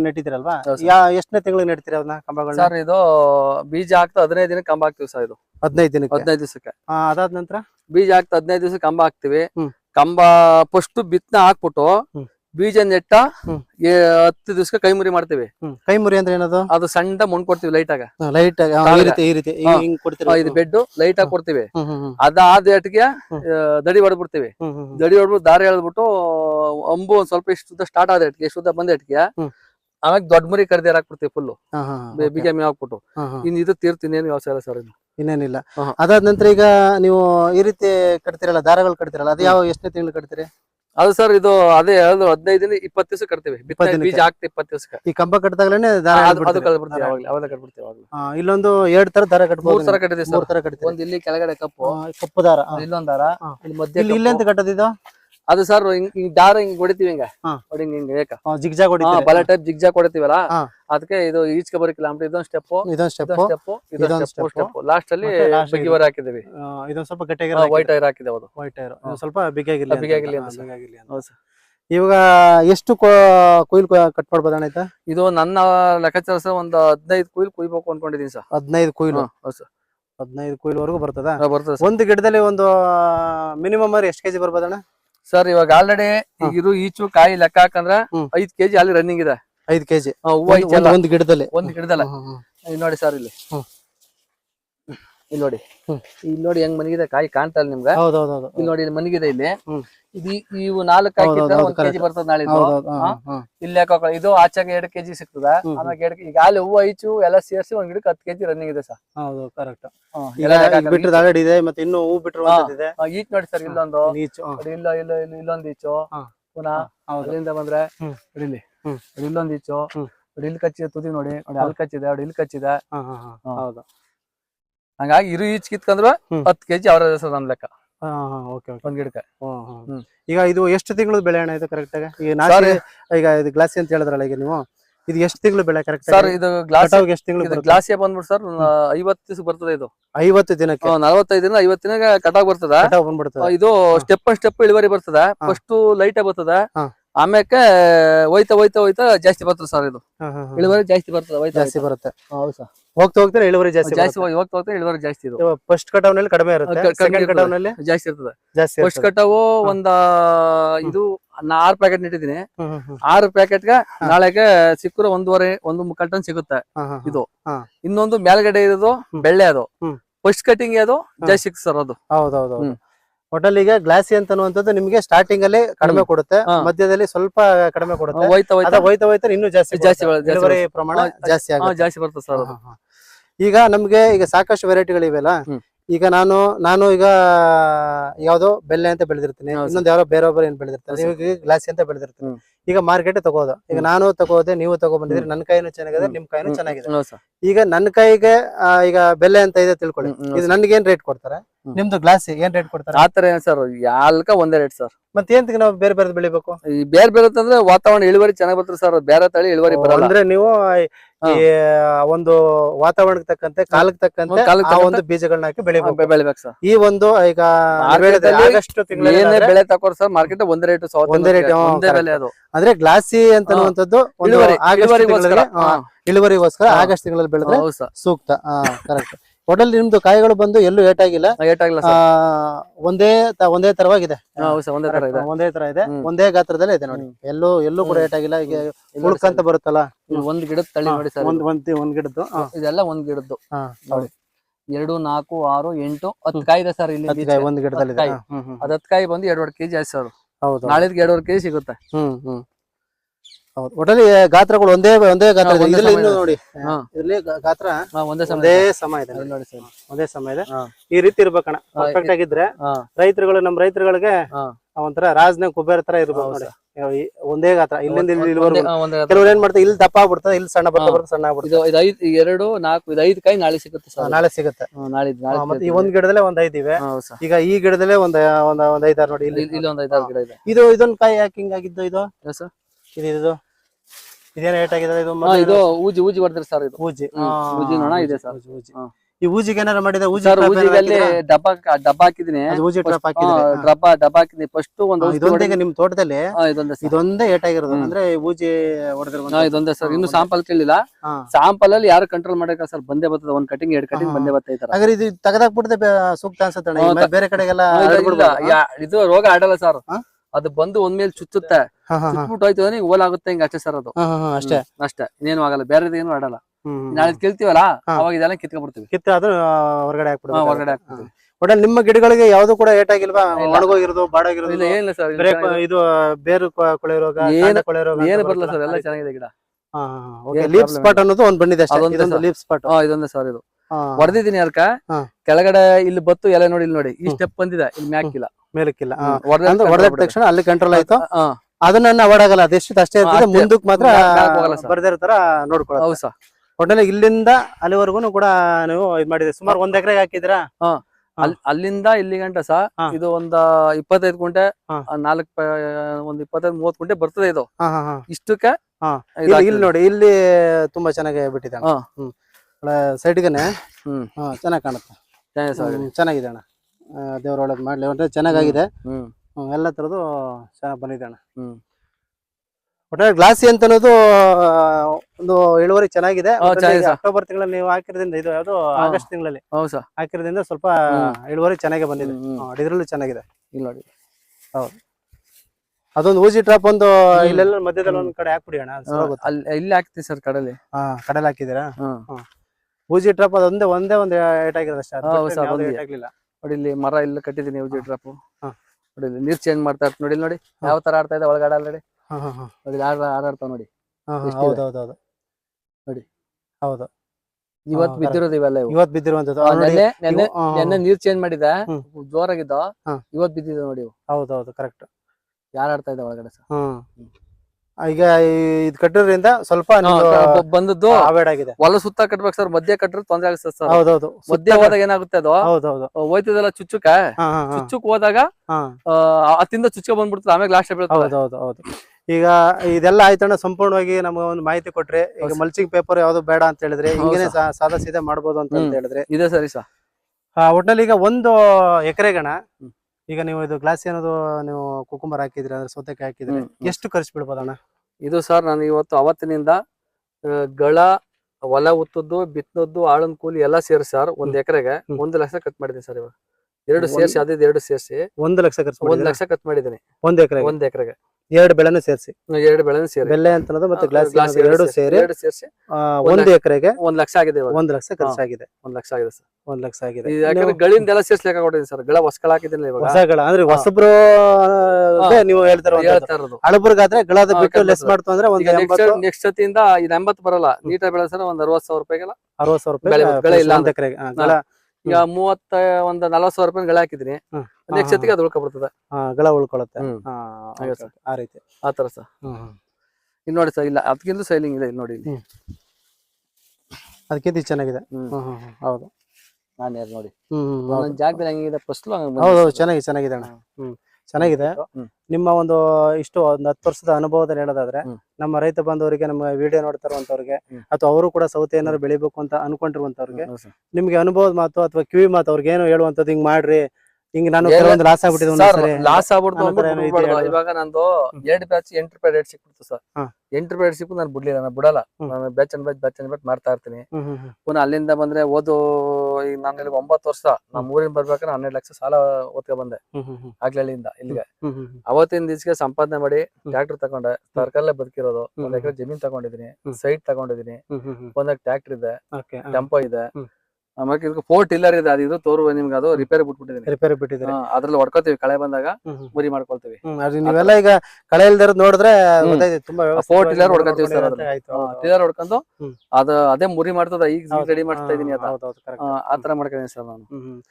ಯಾ ಎಷ್ಟನೇ ತಿಂಗಳಿಗೆ ನೆಡ್ತೀರಿ ಅದನ್ನ ಕಂಬಗಳು ಸರ್ ಇದು ಬೀಜ ಹಾಕ್ತಾ ಹದಿನೈದು ದಿನ ಕಂಬ ಹಾಕ್ತಿವಿ ಸರ್ ಇದು. ಹದಿನೈದು ದಿನಕ್ಕೆ? ಹದಿನೈದು ದಿವಸಕ್ಕೆ. ಆ, ಅದಾದ ನಂತರ? ಬೀಜ ಹಾಕ್ತಾ ಹದಿನೈದು ದಿವಸ ಕಂಬ ಹಾಕ್ತಿವಿ. ಕಂಬ ಫಸ್ಟ್ ಬಿತ್ನ ಹಾಕ್ಬಿಟ್ಟು ಬೀಜ ನೆಟ್ಟ ಹತ್ತು ದಿವಸಕ್ಕೆ ಕೈಮುರಿ ಮಾಡ್ತೀವಿ. ಕೈಮುರಿ ಕೈ ಮುರಿ ಅಂದ್ರೆ ಏನದು? ಅದು ಸಣ್ಣ ಮಣ್ಣು ಕೊಡ್ತೀವಿ ಲೈಟ್ ಆಗ. ಲೈಟ್ ಇದು ಬೆಡ್ ಲೈಟ್ ಆಗಿ ಕೊಡ್ತೀವಿ. ಅದಾದ ಏಟಿಗೆ ದಡಿ ಹ್ಮ್. ದಡಿ ಹೊಡ್ಬಿಟ್ಟು ದಾರಿ ಎಳ್ದ್ಬಿಟ್ಟು ಅಂಬು ಒಂದ್ ಸ್ವಲ್ಪ ಇಷ್ಟು ಸ್ಟಾರ್ಟ್ ಆದ ಇಟ್ಗೆ ಇಷ್ಟು ಬಂದ ಇಟ್ಗೆ ಆಮೇಲೆ ದೊಡ್ಡ ಮುರಿ ಕಡ್ದಿ ಹಾಕ್ಬಿಡ್ತೀವಿ ಫುಲ್ ಹಾ, ಹಾ, ಹಾ, okay. ಬಿಗೆ ಮೇವ್ ಹಾಕ್ಬಿಟ್ಟು. ಇನ್ ಇದು ತೀರ್ತೀನಿ ಏನು ವ್ಯವಸಾಯ ಇಲ್ಲ ಸರ್ ಇನ್ನೇನಿಲ್ಲ. ಅದಾದ ನಂತರ ಈಗ ನೀವು ಈ ರೀತಿ ಕಟ್ತಿರಲ್ಲ ದಾರಗಳು ಕಟ್ತಿರಲ್ಲ ಅದು ಯಾವ ಎಷ್ಟನೇ ತಿಂಗಳು ಕಟ್ತೀರಿ? ಅದು ಸರ್ ಇದು ಅದೇ ಹೇಳಿದ್ರು ಹದಿನೈದು ದಿನ ಇಪ್ಪತ್ತು ದಿವಸ ಕಟ್ತೀವಿ. ಬೀಜ ಹಾಕ್ತಿ ಇಪ್ಪತ್ತು ದಿವಸ ಈ ಕಂಬ ಕಟ್ಟಿದಾಗಲೇ ಇಲ್ಲೊಂದು ಎರಡ್ ತರ ದಾರ ಕಟ್ಬೋದು ತರ ಕಟ್ಟಿದ್ವಿ ಮೂರ್ ತರ ಒಂದ್ ಇಲ್ಲಿ ಕೆಳಗಡೆ ಕಪ್ಪು ಕಪ್ಪು ದಾರ. ಇಲ್ಲೊಂದ್ ದಾರ ಇಲ್ಲಿ ಮಧ್ಯ ಇಲ್ಲಿ ಕಪ್ಪು. ಇಲ್ಲೆಂತ ಕಟ್ಟೋದು ಇದು? ಅದು ಸರ್ ಹಿಂಗ್ ಹಿಂಗ್ ದಾರ ಹಿಂಗ್ ಹೊಡಿತೀವಿ ಹಿಂಗ ಹಾ. ಹೊಡಿ ಹಿಂಗ್ ಹಿಂಗ್ ಏಕ ಜಿಗ್ಜಾಗ್ ಬಲ ಟೈಪ್ ಜಿಗ್ಜಾಗ್ ಕೊಡ್ತೀವಲ್ಲ ಹಾ. ಅದಕ್ಕೆ ಇದು ಈಚೆಗೆ ಬರಕಿಲ್ಲ ಅಂದ್ರೆ ಇದೊಂದ್ ಸ್ಟೆಪ್ ಇದೊಂದ್ ಸ್ಟೆಪ್ ಇದೊಂದ್ ಸ್ಟೆಪ್ ಇದೊಂದ್ ಇದೊಂದ್ step. ಸ್ಟೆಪ್ ಲಾಸ್ಟ್ ಅಲ್ಲಿ ಮತ್ತೆ last ಬಗ್ಗಿ ಇದು. ವರ ಹಾಕಿದೀವಿ ಇದೊಂದ್ ಸ್ವಲ್ಪ ಗಟ್ಟಿಯಾಗಿ ವೈಟ್ ಟೈರ್ ಹಾಕಿದೆ ಅದು ವೈಟ್ ಟೈರ್ ಹಾ. ಸ್ವಲ್ಪ ಬಿಗಿಯಾಗಿರ್ಲಿ ಅಂತ. ಬಿಗಿಯಾಗಿರ್ಲಿ ಅಂತ ಹಾ, ಸರ್. ಬಿಗಿಯಾಗಿರ್ಲಿ ಅಂತ. ಹೌದು ಸರ್. ಇವಾಗ ಎಷ್ಟು ಕೊಯ್ಲ್ ಕಟ್ ಮಾಡ್ಬೋದಣ್ಣ ಆಯ್ತಾ ಇದು ನನ್ನ ಲೆಕ್ಕಾಚಾರ ಸರ್ ಒಂದ್ ಹದಿನೈದು ಕುಯ್ಲ್ ಕುಯ್ಬೇಕು ಅನ್ಕೊಂಡಿದೀನಿ ಸರ್ ಹದಿನೈದು ಕೊಯ್ಲು ಹದಿನೈದು ಕೊಯ್ಲು ವರೆಗೂ ಬರ್ತದ ಬರ್ತದೆ ಒಂದು ಗಿಡದಲ್ಲಿ ಒಂದು ಮಿನಿಮಮ್ ಎಷ್ಟು ಕೆಜಿ ಬರ್ಬೋದಣ್ಣ ಸರ್ ಇವಾಗ ಆಲ್ರೆಡಿ ಇದು ಇರು ಈಚು ಕಾಯಿ ಲೆಕ್ಕ ಹಾಕಂದ್ರ. ಐದ್ ಕೆಜಿ ಅಲ್ಲಿ ರನ್ನಿಂಗ್ ಇದೆ. ಐದ್ ಕೆಜಿ. ಒಂದ್ ಗಿಡದಲ್ಲಿ. ಒಂದ್ ಗಿಡದಲ್ಲ. ನೋಡಿ ಸರ್ ಇಲ್ಲಿ. ಇಲ್ಲಿ ನೋಡಿ. ಇಲ್ಲಿ ನೋಡಿ ಹೆಂಗ್ ಮನಗಿದೆ ಕಾಯಿ ಕಾಣ್ತಾ ಇಲ್ಲ ನಿಮ್ಗೆ? ಹೌದು ಇಲ್ಲಿ ನೋಡಿ ಇಲ್ಲಿ ಮನಗಿದೆ ಇಲ್ಲಿ. ಇದು ಇವು ನಾಲ್ಕು ಒಂದ್ ಕೆಜಿ ಬರ್ತದ ನಾಳೆ. ಇಲ್ಲಿ ಯಾಕೋ ಇದು ಆಚೆಗೆ ಎರಡ್ ಕೆಜಿ ಸಿಗ್ತದ. ಹ್ಮ್. ಆಮೇಲೆ ಎರಡು ಈಗ ಅಲ್ಲಿ ಹೂವು ಐಚು ಎಲ್ಲ ಸೇರಿಸಿ ಒಂದ್ ಗಿಡಕ್ಕೆ ಹತ್ತು ಕೆಜಿ ರನ್ನಿಂಗ್ ಇದೆ ಸರ್. ಹೌದು ಕರೆಕ್ಟ್ ಬಿಟ್ಟಿರೋದು ಇದೆ ಮತ್ತೆ ಇನ್ನು ಹೂ ಬಿಟ್ಟಿರುವಂತದ್ದು ಹಾ, ಈಚ್ ನೋಡಿ ಸರ್ ಇಲ್ಲೊಂದು. ಇಲ್ಲ ಇಲ್ಲ ಇಲ್ಲ ಇಲ್ಲೊಂದು ಈಚು. ಪುನಃ ಅಲ್ಲಿಂದ ಬಂದ್ರೆ ಇಲ್ಲಿ. ಇಲ್ಲೊಂದು ಈಚು. ಇಲ್ಲಿ ಕಚ್ಚಿದೆ ತುದಿ ನೋಡಿ. ಅಲ್ಲಿ ಕಚ್ಚಿದೆ ಇಲ್ಲಿ ಕಚ್ಚಿದೆ. ಹೌದು. ಹಂಗಾಗಿ ಇರು ಈಚ್ ಕಿತ್ಕಂದ್ರೆ. ಹತ್ತು ಕೆಜಿ ಅವರ ಹೆಸರು ನನ್ ಲೆಕ್ಕ. ಒಂದ್ ಗಿಡಕ್ಕೆ. ಈಗ ಇದು ಎಷ್ಟು ತಿಂಗಳು ಬೆಳೆ ಅಣ್ಣ ಇದು ಕರೆಕ್ಟ್ ಆಗಿ? ಈಗ ಇದು ಗ್ಲಾಸಿ ಅಂತ ಹೇಳಿದ್ರಲ್ಲ ಈಗ ನೀವು ಇದು ಎಷ್ಟು ತಿಂಗಳು ಬೆಳೆ ಕರೆಕ್ಟ್ ಸರ್ ಇದು ಗ್ಲಾಸ್ ಎಷ್ಟು ತಿಂಗಳು ಗ್ಲಾಸಿಯ ಬಂದ್ಬಿಟ್ಟು ಸರ್ ಐವತ್ತು ದಿವಸ ಬರ್ತದೆ ಇದು. ಐವತ್ತು ದಿನಕ್ಕೆ? ನಲವತ್ತೈದು ದಿನ ಐವತ್ತು ದಿನ ಕಟಾವ್ ಬರ್ತದ. ಇದು ಸ್ಟೆಪ್ ಸ್ಟೆಪ್ ಇಳುವರಿ ಬರ್ತದ. ಫಸ್ಟ್ ಲೈಟ್ ಬರ್ತದ. ಆಮ್ಯಾಕೆ ಹೋಯ್ತಾ ಹೋಯ್ತಾ ಹೋಯ್ತಾ ಜಾಸ್ತಿ ಬರ್ತದೆ ಸರ್ ಇದು. ಇಳುವರಿ ಜಾಸ್ತಿ ಬರ್ತದೆ ಜಾಸ್ತಿ ಬರುತ್ತೆ. ಹೌದು ಸರ್ ಹೋಗ್ತಾ ಹೋಗ್ತಾರೆ ಇಳುವರಿ ಜಾಸ್ತಿ ಜಾಸ್ತಿ ಹೋಗಿ- ಹೋಗ್ತಾ ಹೋಗ್ತಾರೆ ಇಳುವರಿ ಜಾಸ್ತಿ ಇದು. ಫಸ್ಟ್ ಕಟಾವ್ನಲ್ಲಿ ಕಡಿಮೆ ಇರುತ್ತೆ. ಸೆಕೆಂಡ್. ಕಟಾವ್ನಲ್ಲಿ ಜಾಸ್ತಿ ಇರ್ತದೆ. ಜಾಸ್ತಿ ಫಸ್ಟ್ ಕಟಾವ್ ಒಂದ ಇದು ನಾ ಆರ್ ಪ್ಯಾಕೆಟ್ ಇಟ್ಟಿದ್ದೀನಿ ಆರು ಪ್ಯಾಕೆಟ್ಗೆ ನಾಳೆಗೆ ಸಿಕ್ಕರು ಒಂದೂವರೆ ಒಂದು ಮುಕ್ಕಾಲ್ ಟನ್ ಸಿಗುತ್ತೆ. ಇದು. ಇನ್ನೊಂದು ಮೇಲ್ಗಡೆ ಇರೋದು. ಬೆಳ್ಳೆ ಅದು. ಫಸ್ಟ್ ಕಟಿಂಗ್ ಅದು ಜಾಸ್ತಿ ಸಿಕ್ತು ಸರ್ ಅದು. ಹೌದು ಹೌದು ಈಗ ಗ್ಲಾಸಿ ಅಂತ ಅನ್ನುವಂಥದ್ದು ನಿಮಗೆ ಸ್ಟಾರ್ಟಿಂಗ್ ಅಲ್ಲಿ ಕಡಿಮೆ ಕೊಡುತ್ತೆ ಮಧ್ಯದಲ್ಲಿ ಸ್ವಲ್ಪ ಕಡಿಮೆ ಕೊಡುತ್ತೆ. ಹೋಯ್ತಾ ಹೋಯ್ತಾ. ಇನ್ನೂ ಜಾಸ್ತಿ ಜಾಸ್ತಿ ಪ್ರಮಾಣ ಜಾಸ್ತಿ ಜಾಸ್ತಿ ಬರ್ತದೆ ಸರ್. ಈಗ ನಮ್ಗೆ ಈಗ ಸಾಕಷ್ಟು ವೆರೈಟಿಗಳು ಇವೆಲ್ಲ ಈಗ ನಾನು ನಾನು ಈಗ ಯಾವ್ದೋ ಬೆಲ್ಲೆ ಅಂತ ಬೆಳೆದಿರ್ತೀನಿ. ಇನ್ನೊಂದ್ ಯಾರೋ ಬೇರೆ ಏನ್ ಬೆಳೆದಿರ್ತಾರೆ. ಗ್ಲಾಸಿ ಅಂತ ಬೆಳೆದಿರ್ತೀನಿ. ಈಗ ಮಾರ್ಕೆಟ್ ತಗೋದು ಈಗ. ನಾನು ತಗೋದೆ ನೀವು ತಗೋ ಬಂದಿದ್ರೆ ನನ್ನ ಕಾಯಿನೂ ಚೆನ್ನಾಗಿದೆ. ನಿಮ್ ಕಾಯಿನೂ. ಚೆನ್ನಾಗಿದೆ. ಈಗ ನನ್ನ ಕೈಗೆ ಈಗ ಬೆಲೆ ಅಂತ ಇದೆ ತಿಳ್ಕೊಳ್ಳಿ ಇದು ನನ್ಗೆ ಏನ್ ರೇಟ್ ಕೊಡ್ತಾರೆ. ನಿಮ್ದು ಗ್ಲಾಸ್ ಏನ್ ರೇಟ್ ಕೊಡ್ತಾರೆ ಆತರ ಏನ್ ಸರ್ ಯಾಲ್ಕ ಒಂದೇ ರೇಟ್ ಸರ್ ಮತ್ತೆ ಏನ್ ನಾವು ಬೇರೆ ಬೇರೆ ಬೆಳಿಬೇಕು ಈ ಬೇರೆ ಬೇರೆ ಅಂದ್ರೆ ವಾತಾವರಣ ಇಳುವರಿ ಚೆನ್ನಾಗಿ ಬರ್ತದೆ ಸರ್ ಬೇರೆ ತಳಿ ಇಳುವರಿ ಬರಲ್ಲ ಅಂದ್ರೆ ನೀವು. ಈ ಒಂದು ವಾತಾವರಣಕ್ಕೆ ತಕ್ಕಂತೆ ಕಾಲಕ್ಕೆ ತಕ್ಕಂತೆ ಆ ಒಂದು ಬೀಜಗಳನ್ನ ಹಾಕಿ ಬೆಳಿಬೇಕು. ಬೆಳಿಬೇಕು ಸರ್. ಈ ಒಂದು ಈಗ ಆಗಸ್ಟ್ ಬೆಳೆ ತಕೋರ್ ಸರ್ ಮಾರ್ಕೆಟ್ ಒಂದೇ ರೇಟ್ ಒಂದೇ ರೇಟ್ ಒಂದೇ. ಬೆಲೆ ಅದು. ಅಂದ್ರೆ ಗ್ಲಾಸಿ ಅಂತ ಇಳುವರಿಗೋಸ್ಕರ. ಆಗಸ್ಟ್ ತಿಂಗಳಲ್ಲಿ ಬೆಳೆದ್ರೆ ಸೂಕ್ತ. ಕರೆಕ್ಟ್ ಒಟ್ಟಲ್ಲಿ ನಿಮ್ದು ಕಾಯಿಗಳು ಬಂದು ಎಲ್ಲೂ ಏಟಾಗಿಲ್ಲ? ಏಟಾಗಿಲ್ಲ ಆ, ಒಂದೇ ತ- ಒಂದೇ ತರವಾಗಿದೆ. ಹೌದು ಸರ್ ಒಂದೇ ತರ ಇದೆ. ಒಂದೇ ತರ ಇದೆ. ಹ್ಮ್. ಒಂದೇ ಗಾತ್ರದಲ್ಲೇ ಇದೆ ನೋಡಿ. ಎಲ್ಲೂ ಎಲ್ಲೂ ಕೂಡ ಏಟ್ ಏಟಾಗಿಲ್ಲ. ಈಗ ಉಳ್ಕಂತ ಬರುತ್ತಲ್ಲ? ಇದು ಒಂದ್ ಗಿಡದ ತಳಿ ನೋಡಿ ಸರ್ ಒಂದ್ ಒಂದ್ ಒಂದ್ ಗಿಡದ್ದು. ಹಾ, ಇದೆಲ್ಲ ಒಂದ್ ಗಿಡದ್ದು. ಹಾ, ನೋಡಿ. ಎರಡು ನಾಲ್ಕು ಆರು ಎಂಟು ಹತ್ತು ಕಾಯಿ ಇದೆ ಸರ್ ಇಲ್ಲಿ ಹತ್ತು ಕಾಯಿ ಒಂದ್ ಗಿಡದಲ್ಲಿ ಇದೆ ಕಾಯಿ. ಹಾ, ಹ್ಮ್, ಹ್ಮ್, ಅದ್ ಹತ್ತು ಕಾಯಿ ಬಂದು ಎರಡುವರೆ ಕೆಜಿ ಆಯ್ತು ಸರ್ ಹೌದು. ನಾಳೆದ್ ಎರಡುವರೆ ಕೆಜಿ ಸಿಗುತ್ತೆ. ಹ್ಮ್ ಹ್ಮ್. ಹೌದು. ಒಟ್ಟಲ್ಲಿ ಗಾತ್ರಗಳು ಒಂದೇ ಒಂದೇ ಗಾತ್ರ ಇದೆ. ಇಲ್ಲಿ ಇದ್ರಲ್ಲಿ ಇನ್ನು ನೋಡಿ ಇಲ್ಲಿ ಇದ್ರಲ್ಲಿ ಗಾ- ಗಾತ್ರ ಹಾ, ಒಂದೇ ಸಮಯ ಒಂದೇ ಸಮ ಇದೆ. ನೋಡಿ ಸರ್ ಒಂದೇ ಸಮ ಇದೆ. ಹಾ. ಈ ರೀತಿ ಇರ್ಬೇಕಣ್ಣ ಪರ್ಫೆಕ್ಟ್ ಆಗಿದ್ರೆ ಹಾ. ರೈತರುಗಳು ನಮ್ಮ ರೈತರುಗಳಿಗೆ ಹಾ. ಒಂಥರ ರಾಜನ ಕುಬೇರ ತರ ಇರ್ಬೋದು ನೋಡಿ. ಈ ಒಂದೇ ಗಾತ್ರ. ಇಲ್ಲಿಂದ ಇಲ್ಲಿ ಒಂದೇ- ಇಲ್ಲಿವರೆಗೂ. ಹಾ, ಒಂದೇ ಗಾತ್ರ. ಕೆಲವ್ರು ಏನ್ ಮಾಡ್ತಾರೆ ಇಲ್ಲಿ ದಪ್ಪ ಆಗ್ಬಿಡ್ತದೆ ಇಲ್ಲಿ ಸಣ್ಣ ಬರ್ತಾ. ಬರ್ತಾ ಸಣ್ಣ ಆಗ್ಬಿಡ್ತದೆ ಇದು ಇದು ಐದು ಎರಡು ನಾಲ್ಕು ಇದು ಐದು ಕಾಯಿ ನಾಳೆ ಸಿಗುತ್ತೆ ಸರ್. ನಾಳೆ ಸಿಗುತ್ತೆ. ಹಾ, ನಾಳೆ ನಾಳೆ ಹಾ, ಮತ್ತೆ ಈ. ಒಂದ್ ಗಿಡದಲ್ಲೇ ಒಂದ್ ಐದ್ ಇವೆ. ಹೌದು ಸರ್. ಈಗ ಈ ಗಿಡದಲ್ಲೇ ಒಂದ್ ಒಂದ್ ಒಂದ್ ಐದಾರು ನೋಡಿ ಇಲ್ಲಿ ಇಲ್ಲಿ ಒಂದ ಐದಾರು ಗಿಡ ಇದೆ. ಇದು ಇದೊಂದ್ ಕಾಯಿ ಯಾಕೆ ಹಿಂಗಾಗಿದ್ದು ಇದು? ಸರ್? ಇದು ಇದು? ಇದೇನು ಏಟ್ ಆಗಿದೆ ಇದು ಹಾ, ಮೊದ್ಲು ಇದು ಊಜಿ ಊಜಿ ಬರ್ತಾರೆ ಸರ್ ಇದು ಊಜಿ ಹ್ಮ್, ಹಾ, ಊಜಿ ನೊಣ ಇದೆ ಸರ್. ಊಜಿ, ಊಜಿ. ಹಾ. ಈ ಊಜಿಗೆ ಏನಾರ ಮಾಡಿದ ಊಜಿ ಸರ್ trap ಏನಾರ ಊಜಿಗಲ್ಲಿ ಹಾಕಿದ್ರಾ? ಡಬ್ಬ ಡಬ್ಬ ಹಾಕಿದೀನಿ ಅದು ಊಜಿ ಟ್ರಾಪ್ ಹಾ, ಹಾಕಿದ್ರೆ ಡಬ್ಬ ಡಬ್ಬ ಹಾಕಿದೀನಿ ಫಸ್ಟ್ ಒಂದು ಔಷಧಿ ಇದೊಂದೇ ಹೊಡಿ- ನಿಮ್ ತೋಟದಲ್ಲಿ ಹಾ, ಇದೊಂದೇ ಸರ್ ಇದೊಂದೇ ಏಟಾಗಿರೋದು ಹ್ಮ್. ಅಂದ್ರೆ ಊಜಿ ಹಾ, ಹೊಡೆದಿರುವಂತ ಇದೊಂದೇ ಸರ್ ಇನ್ನು ಹಾ, ಸಾಂಪಲ್ ಕೇಳಿಲ್ಲ. ಸಾಂಪಲ್ ಅಲ್ಲಿ ಯಾರು ಕಂಟ್ರೋಲ್ ಮಾಡಕ ಸರ್ ಬಂದೇ ಬರ್ತದೆ ಒಂದ್ ಕಟಿಂಗ್ ಎರಡ್ ಕಟಿಂಗ್ ಹಾ. ಬಂದೇ ಬರ್ತಾ ಇದಾರೆ ಹಾಗಾದ್ರೆ ಇದು ತೆಗೆದಾಕ್ಬಿಟ್ಟದೆ ಸೂಕ್ತ ಅನ್ಸುತ್ತೆ ಅಣ್ಣ. ಹಾ, ಮೇಲೆ ಬೇರೆ ಕಡೆಗೆಲ್ಲ ಹಾ, ಇಲ್ಲ, ಇಲ್ಲ. ಯಾ- ಇದು ರೋಗ ಆಡಲ್ಲ ಸರ್ ಹಾ? ಅದು ಬಂದು ಒಂದ್ಮೇಲೆ ಚುಚ್ಚುತ್ತೆ. ಚುಚ್ಬಿಟ್ಟು ಹೋಯ್ತು ಅಂದ್ರೆ ಹಿಂಗ್ ಓಲಾಗುತ್ತೆ ಹಿಂಗ ಅಷ್ಟೇ ಸರ್ ಅದು. ಅಷ್ಟೇ. ಅಷ್ಟೇ. ಇನ್ನೇನು ಆಗಲ್ಲ. ಬೇರೆ ಏನು ಆಡಲ್ಲ. ನಾಳೆ ಕೇಳ್ತೀವಲ್ಲ. ಅವಾಗ ಇದೆಲ್ಲ ಕಿತ್ಕೊಂಡ್ಬಿಡ್ತೀವಿ. ಕಿತ್ತ ಅದು ಹೊರಗಡೆ ಹಾಕ್ಬಿಡ್ತೀವಿ ಹೊರಗಡೆ ಹಾಕ್ಬಿಡ್ತೀವಿ. ಒಟ್ಟಲ್ಲಿ ನಿಮ್ಮ ಗಿಡಗಳಿಗೆ ಯಾವ್ದು ಕೂಡ ಏಟ್ ಆಗಿಲ್ವಾ ಒಣಗೋಗಿರೋದು ಬಾಡಾಗಿರೋದು? ಇಲ್ಲ ಏನಿಲ್ಲ ಸರ್. ಇದು ಬೇರು ಕೊಳೆ ರೋಗ ಕೊಳೆ ರೋಗ ಏನು ಬರಲ್ಲ ಸರ್. ಎಲ್ಲ ಚೆನ್ನಾಗಿದೆ ಗಿಡ. ಲೀಪ್ ಸ್ಪಾಟ್ ಅನ್ನೋದು ಒಂದ್ ಬಂದಿದೆ ಲೀಪ್ ಸ್ಪಾಟ್ ಇದೊಂದೇ ಸರ್. ಇದು. ಹೊಡೆದಿದ್ದೀನಿ ಅರ್ಕ ಕೆಳಗಡೆ ಇಲ್ಲಿ ಬತ್ತು ಎಲೆ ನೋಡಿ ಇಲ್ಲಿ ನೋಡಿ. ಈ ಸ್ಟೆಪ್ ಬಂದಿದೆ. ಇಲ್ಲಿ ಮ್ಯಾಕಿಲ್ಲ. ಮೇಲಕ್ಕಿಲ್ಲ. ಹೊಡೆದ ಹೊಡೆದ ತಕ್ಷಣ ಅಲ್ಲಿ ಕಂಟ್ರೋಲ್ ಆಯ್ತು. ಅದನ್ನ ಅವಾಯ್ಡ್ ಆಗಲ್ಲ. ಅದೆಷ್ಟು ಅಷ್ಟೇ ಇರ್ತದೆ. ಮುಂದಕ್ಕೆ ಮಾತ್ರ ಬರ್ದಿರ್ತಾರ ನೋಡ್ಕೊಳ್ಳೋದು ಹೌದು ಸರ್. ಒಟ್ಟಲ್ಲಿ ಇಲ್ಲಿಂದ ಅಲ್ಲಿವರೆಗೂ ಕೂಡ ನೀವು ಇದ್ ಮಾಡಿದ್ರಿ ಸುಮಾರು ಒಂದ್ ಎಕರೆಗೆ ಹಾಕಿದ್ರಾ. ಅಲ್ಲಿಂದ ಇಲ್ಲಿ ಗಂಟ ಸಹ ಇದು ಒಂದ ಇಪ್ಪತ್ತೈದು ಗುಂಟೆ ನಾಲ್ಕ ಒಂದ್ ಇಪ್ಪತ್ತೈದು ಮೂವತ್ ಗುಂಟೆ ಬರ್ತದೆ ಇದು. ಇಷ್ಟಕ್ಕೆ ಇಲ್ಲಿ ನೋಡಿ ಇಲ್ಲಿ ತುಂಬಾ ಚೆನ್ನಾಗಿ ಬಿಟ್ಟಿದೆ ಸೈಡ್ಗನೆ ಚೆನ್ನಾಗಿ ಕಾಣುತ್ತೆ. ಚೆನ್ನಾಗಿದೆ ಅಣ್ಣ. ದೇವ್ರ ಒಳ್ಳೇದು ಮಾಡ್ಲಿ. ಒಟ್ಟೆ ಹ್ಮ್ ಹ್ಮ್, ಎಲ್ಲ ತರದು ಚೆನ್ನಾಗ್ ಬಂದಿದೆ ಅಣ್ಣ ಹ್ಮ್. ಒಟ್ಟಾರೆ ಗ್ಲಾಸಿ ಅಂತ ಅನ್ನೋದು ಆ, ಒಂದು ಇಳುವರಿ ಚೆನ್ನಾಗಿದೆ. ಹಾ, ಒಟ್ನಲ್ಲಿ ಚೆನ್ನಾಗಿದೆ ಈಗ ಸರ್. ಅಕ್ಟೋಬರ್ ತಿಂಗಳಲ್ಲಿ ನೀವು ಹಾಕಿರೋದ್ರಿಂದ ಇದು ಯಾವ್ದು ಆಗಸ್ಟ್ ತಿಂಗಳಲ್ಲಿ ಹೌದು ಸರ್. ಹಾಕಿರೋದ್ರಿಂದ ಸ್ವಲ್ಪ. ಇಳುವರಿ ಚೆನ್ನಾಗಿ ಬಂದಿದೆ. ಹ್ಮ್, ಹ್ಮ್. ಇದ್ರಲ್ಲೂ ಚೆನ್ನಾಗಿದೆ. ಇಲ್ಲಿ ನೋಡಿ ಅದೊಂದು ಊಜಿ ಟ್ರಾಪ್ ಒಂದು. ಇಲ್ಲೆಲ್ಲ ಮಧ್ಯದಲ್ಲಿ ಒಂದ್ ಕಡೆ ಹಾಕ್ಬಿಡಿ ಅಣ್ಣ ಅದು ಹಾ, ಅಲ್ಲಿ ಇಲ್ಲಿ ಹಾಕ್ತೀವಿ ಸರ್ ಕಡಲಿ. ಹಾ ಕಡಲ್ ಹಾಕಿದ್ದೀರಾ? ಹ್ಮ್. ಊಜಿ ಟ್ರಾಪ್ ಅದೊಂದೇ ಒಂದೇ ಒಂದು ಏಟ್ ಆಗಿರೋದು ಅಷ್ಟೇ ಹೌದು ಒಂದೇ. ಆಗಿರ್ಲಿಲ್ಲ ನೋಡಿ ಇಲ್ಲಿ ಮರ ಇಲ್ಲಿ ಕಟ್ಟಿದೀನಿ ಯೂಜಿ ಡ್ರಾಪ್. ನೋಡಿ ಇಲ್ಲಿ ನೀರ್ ಚೇಂಜ್ ಮಾಡ್ತಾ ಇರ್ತ ನೋಡಿ ಇಲ್ಲಿ ನೋಡಿ. ಯಾವ ತರ ಆಡ್ತಾ ಇದೆ ಒಳಗಡೆ ಆಲ್ರೆಡಿ ನೋಡಿ ಆಡ ಆಡಾಡ್ತಾವ ನೋಡಿ. ನೋಡಿ. ಹೌದು. ಇವತ್. ಬಿದ್ದಿರೋದು ಇವೆಲ್ಲ ಇವು. ಇವತ್ ಬಿದ್ದಿರುವಂತದ್ದು ನೆನ್ನೆ ನೆನ್ನೆ ನೀರ್ ಚೇಂಜ್ ಮಾಡಿದ. ಜೋರಾಗಿದ್ದ. ಇವತ್ ಬಿದ್ದಿದೆ ನೋಡಿ ಹೌದೌದು ಹೌದು ಹೌದು ಕರೆಕ್ಟ್ ಯಾರು ಆಡ್ತಾ ಇದೆ ಒಳಗಡೆ ಸರ್? ಹ್ಮ್. ಈಗ ಇದ್ ಕಟ್ಟಿರೋದ್ರಿಂದ ಸ್ವಲ್ಪ ಬಂದದ್ದು ಅವಾಯ್ಡ್ ಆಗಿದೆ. ಹೊಲ ಸುತ್ತ ಕಟ್ಬೇಕು ಸರ್ ಮಧ್ಯ ಕಟ್ಟರೆ ತೊಂದರೆ ಆಗುತ್ತೆ ಸರ್ ಹೌದೌದು. ಮಧ್ಯ ಹೋದಾಗ ಏನಾಗುತ್ತೆ ಅದು? ಹೌದೌದು. ಹೋಯ್ತದಲ್ಲ ಚುಚ್ಚುಕ? ಚುಚ್ಚುಕ್ ಹೋದಾಗ ಅತ್ತಿಂದ ಚುಚ್ಚಕ ಬಂದ್ಬಿಡ್ತದೆ ಆಮೇಲೆ ಲಾಸ್ಟ್ ಹೌದೌದು ಹೌದು ಹೌದು ಹೌದು. ಈಗ ಇದೆಲ್ಲ ಆಯ್ತಣ್ಣ ಸಂಪೂರ್ಣವಾಗಿ ನಮ್ಗೆ ಒಂದು ಮಾಹಿತಿ ಕೊಟ್ರೆ. ಈಗ. ಮಲ್ಚಿಂಗ್ ಪೇಪರ್ ಯಾವ್ದು ಬೇಡ ಅಂತ ಹೇಳಿದ್ರೆ ಹಿಂಗೇನೆ. ಸಾದಾ ಸೀದಾ ಮಾಡ್ಬೋದು ಅಂತ. ಹೇಳಿದ್ರೆ. ಇದೆ ಸರಿ ಸರ್ ಆ, ಒಟ್ನಲ್ಲಿ ಈಗ ಒಂದು ಎಕರೆಗಣ. ಈಗ ನೀವು ಇದು ಗ್ಲಾಸ್ ಏನದು ನೀವು ಕುಕುಂಬರ್ ಹಾಕಿದ್ರಿ ಅಂದ್ರೆ ಸೌತೆಕಾಯಿ ಹಾಕಿದ್ರಿ. ಎಷ್ಟು ಖರ್ಚು ಬೀಳ್ಬೋದಣ್ಣ ಇದು ಸರ್ ನಾನು ಇವತ್ತು ಅವತ್ತಿನಿಂದ ಆ, ಗಳ ಹೊಲ ಉತ್ತದ್ದು ಬಿತ್ತದ್ದು ಆಳನ್ ಕೂಲಿ ಎಲ್ಲ ಸೇರಿ ಸರ್ ಒಂದ್ ಎಕರೆಗೆ. ಒಂದು ಲಕ್ಷ ಕಟ್ ಮಾಡಿದ್ದೀನಿ ಸರ್ ಇವಾಗ ಎರಡು ಒಂದ್- ಸೇರ್ಸಿ ಅದೇ ಎರಡು ಸೇರ್ಸಿ. ಒಂದು ಲಕ್ಷ ಖರ್ಚು ಒಂದ್? ಲಕ್ಷ ಖರ್ಚು ಮಾಡಿದ್ದೀನಿ. ಒಂದ್ ಎಕರೆ ಒಂದ್ ಎಕರೆಗೆ. ಎರಡು ಬೆಳೆನೂ ಸೇರಿಸಿ? ಎರಡು ಬೆಳೆನ ಸೇರಿ. ಬೆಲೆ ಅಂತ ಮತ್ತೆ ಗ್ಲಾಸ್ ಗ್ಲಾಸ್ ಎರಡು ಸೇರಿ ಎರಡು ಸೇರ್ಸಿ. ಒಂದ್ ಒಂದು ಎಕರೆಗೆ? ಒಂದ್ ಲಕ್ಷ ಆಗಿದೆ ಇವಾಗ. ಲಕ್ಷ ಲಕ್ಷ ಖರ್ಚಾಗಿದೆ ಒಂದ್ ಲಕ್ಷ ಆಗಿದೆ ಸರ್. ಒಂದ್ ಲಕ್ಷ ಆಗಿದೆ. ಯಾಕಂದ್ರೆ ಗಳಿಂದ ಎಲ್ಲ ಸೇರ್ಸಿ ಲೆಕ್ಕ ಕೊಟ್ಟಿದ್ದೀನಿ ಸರ್. ಗಳ ಹೊಸಗಳ ಹಾಕಿದ್ದೀನಿ ಇವಾಗ. ಹೊಸಗಳ ಅಂದ್ರೆ. ಹೊಸಬ್ರು ನೀವು ಹೇಳ್ತಾರ ಹಳಬ್ರಿಗಾದ್ರೆ ಗಳದ ಬಿಟ್ಟು ಲೆಸ್. ಮಾಡ್ತು ಅಂದ್ರೆ ಒಂದ್ ನೆಕ್ಸ್ಟ್ ಸತಿಯಿಂದ ಇದು ಎಂಬತ್ತು ಬರಲ್ಲ. ನೀಟಾಗಿ ಬೆಳೆ ಸರ್ ಒಂದ್ ಅರವತ್ ಸಾವಿರ ರೂಪಾಯಿಗೆಲ್ಲ ಅರವತ್ ಸಾವಿರ ರೂಪಾಯಿ ಬೆಳೆ ಇಲ್ಲ ಒಂದ್ ಎಕರೆಗೆ. ಈಗ ಮೂವತ್ತ ಒಂದ್ ನಲವತ್ ಸಾವಿರ ರೂಪಾಯಿ ಗಳ ಹಾಕಿದ್ರಿ. ನೆಕ್ಸ್ಟ್ ಹಾ, ಸತಿಗೆ ಅದು ಉಳ್ಕೊಬಿಡ್ತದೆ? ಗಳ ಉಳ್ಕೊಳತ್ತೆ. ಆ ರೀತಿ. ಆ ತರ ಸರ್. ಇಲ್ಲಿ ನೋಡಿ ಸರ್ ಇಲ್ಲ ಅದಕ್ಕಿಂತ ಸೈಲಿಂಗ್ ಇದೆ ಇಲ್ಲಿ. ನೋಡಿ ಅದಕ್ಕಿಂತ ಚೆನ್ನಾಗಿದೆ. ಹೌದು. ನಾನು ನೋಡಿ? ಜಾಗದಲ್ಲಿ ಹೆಂಗಿದೆ ಫಸ್ಟ್ ಹೌದು ಚೆನ್ನಾಗಿ ಚೆನ್ನಾಗಿದೆ ಅಣ್ಣ. ಹ್ಮ್. ಚೆನ್ನಾಗಿದೆ. ನಿಮ್ಮ ಒಂದು ಇಷ್ಟು ಒಂದು ಹತ್ತು ವರ್ಷದ ಅನುಭವದಲ್ಲಿ ಹೇಳೋದಾದ್ರೆ ನಮ್ಮ ರೈತ ಬಂದವರಿಗೆ ನಮ್ಮ ವಿಡಿಯೋ ನೋಡ್ತಾ ಇರುವಂತವ್ರಿಗೆ ಅಥವಾ ಅವರು ಕೂಡ ಸೌತೆ ಏನಾದ್ರು ಬೆಳಿಬೇಕು ಅಂತ ಅನ್ಕೊಂಡಿರುವಂತವ್ರಿಗೆ ನಿಮ್ಗೆ ಅನುಭವದ ಮಾತು ಅಥವಾ ಕಿವಿ ಮಾತು ಅವ್ರಿಗೆ ಏನು ಹೇಳುವಂತದ್ದು ಹಿಂಗ್ ಮಾಡ್ರಿ ಹಿಂಗ್ ನಾನು ಕೆಲವೊಂದು ಲಾಸ್ ಆಗ್ಬಿಟ್ಟಿದೆ ಲಾಸ್ ಆಗ್ಬಿಡ್ತು ಇವಾಗ ನಂದು ಎರಡು ಬ್ಯಾಚ್ ಎಂಟು ರೂಪಾಯಿ ರೇಟ್ ಸಿಕ್ಬಿಡ್ತು ಸರ್. ಎಂಟು ರೂಪಾಯಿ ರೇಟ್ ಸಿಕ್ಕು ನಾನು ಬಿಡ್ಲಿಲ್ಲ ನಾನು ಬಿಡಲ್ಲ. ನಾನು batch and batch batch and batch ಮಾಡ್ತಾ ಇರ್ತೀನಿ. ಪುನಃ ಅಲ್ಲಿಂದ ಬಂದ್ರೆ ಓದು ಈಗ ನಾನು ಇಲ್ಲಿ ಒಂಬತ್ತು ವರ್ಷ ನಮ್ಮ ಊರಿನ ಬರ್ಬೇಕಾದ್ರೆ ಹನ್ನೆರಡು ಲಕ್ಷ ಸಾಲ ಓದ್ಕೊ ಬಂದೆ. ಆಗ್ಲಳ್ಳಿಯಿಂದ ಇಲ್ಲಿಗೆ. ಅವತ್ತಿನ ದಿವಸಕ್ಕೆ ಸಂಪಾದನೆ ಮಾಡಿ ಟ್ರಾಕ್ಟರ್ ಟ್ರ್ಯಾಕ್ಟರ್ ತಗೊಂಡೆ. ಸರ್ಕಲ್ಲೇ ಬದುಕಿರೋದು. ಒಂದ್ ಎಕರೆ ಜಮೀನ್ ತಗೊಂಡಿದೀನಿ ಸೈಟ್ ತಗೊಂಡಿದೀನಿ ಒಂದಾಗ. ಒಂದ್ ಟ್ರ್ಯಾಕ್ಟರ್ ಇದೆ ಟೆಂಪೋ ಇದೆ. ಆಮೇಲೆ ಇದಕ್ಕೆ ಫೋರ್ ಟಿಲ್ಲರ್ ಇದೆ ಅದು ಇದು ತೋರುವ ನಿಮ್ಗೆ ಅದು ರಿಪೇರಿ ಬಿಟ್ಬಿಟ್ಟಿದ್ದೀನಿ ರಿಪೇರಿ ಬಿಟ್ಟಿದ್ದೀರಿ ಅದ್ರಲ್ಲಿ ಹೊಡ್ಕೋತೀವಿ ಕಳೆ ಬಂದಾಗ. ಮುರಿ ಮಾಡ್ಕೊಳ್ತೀವಿ ಅದು ನೀವೆಲ್ಲ ಈಗ ಕಳೆ ಇಲ್ದಿರ ನೋಡಿದ್ರೆ. ಗೊತ್ತಾಯ್ತು ತುಂಬಾ ಫೋರ್ ಟಿಲ್ಲರ್ ಹೊಡ್ಕೊತೀವಿ ಹೌದು, ಟಿಲ್ಲರ್ ಹೊಡ್ಕೊಂಡು. ಅದು ಅದೇ ಮುರಿ ಮಾಡ್ತದ ಈಗ. ರೆಡಿ ಮಾಡ್ತಾ ಇದೀನಿ. ಆ, ತರ ಮಾಡ್ಕೊಂಡಿದ್ದೀನಿ ಸರ್ ನಾನು.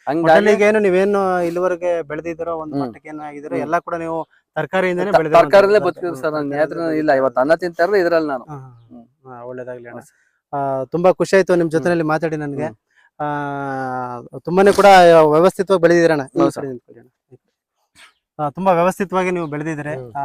ಹಂಗಾಗಿ ಏನು ನೀವೇನು ಇಲ್ಲಿವರೆಗೆ ಬೆಳೆದಿದ್ದೀರೋ ಒಂದು. ಮಟ್ಟಕ್ಕೆ ಏನಾಗಿದ್ದೀರೋ ಹ್ಮ್. ಎಲ್ಲ ಕೂಡ ನೀವು ತರಕಾರಿಯಿಂದನೇ ಬೆಳೆದ ಬದುಕಿದ್ರು ಸರ್ ನಾನು ನೇತ್ರ ಇಲ್ಲ ಇವತ್ತು ಅನ್ನ ತಿಂತಾರ ಇದ್ರಲ್ಲಿ ನಾನು. ಒಳ್ಳೇದಾಗ್ಲಿ ಅಣ್ಣ ತುಂಬಾ ಖುಷಿ ಆಯ್ತು ನಿಮ್ ಜೊತೆನಲ್ಲಿ ಮಾತಾಡಿ ನನಗೆ ಆ ತುಂಬಾನೇ ಕೂಡ ವ್ಯವಸ್ಥಿತವಾಗಿ ಬೆಳೆದಿದ್ದೀರಣ್ಣ ಈ ಕಡೆ ನಿಂತ್ಕೊಳ್ಳಿ ಅಣ್ಣ. ಆ, ತುಂಬಾ ವ್ಯವಸ್ಥಿತವಾಗಿ ನೀವು ಬೆಳೆದಿದ್ರೆ ಆ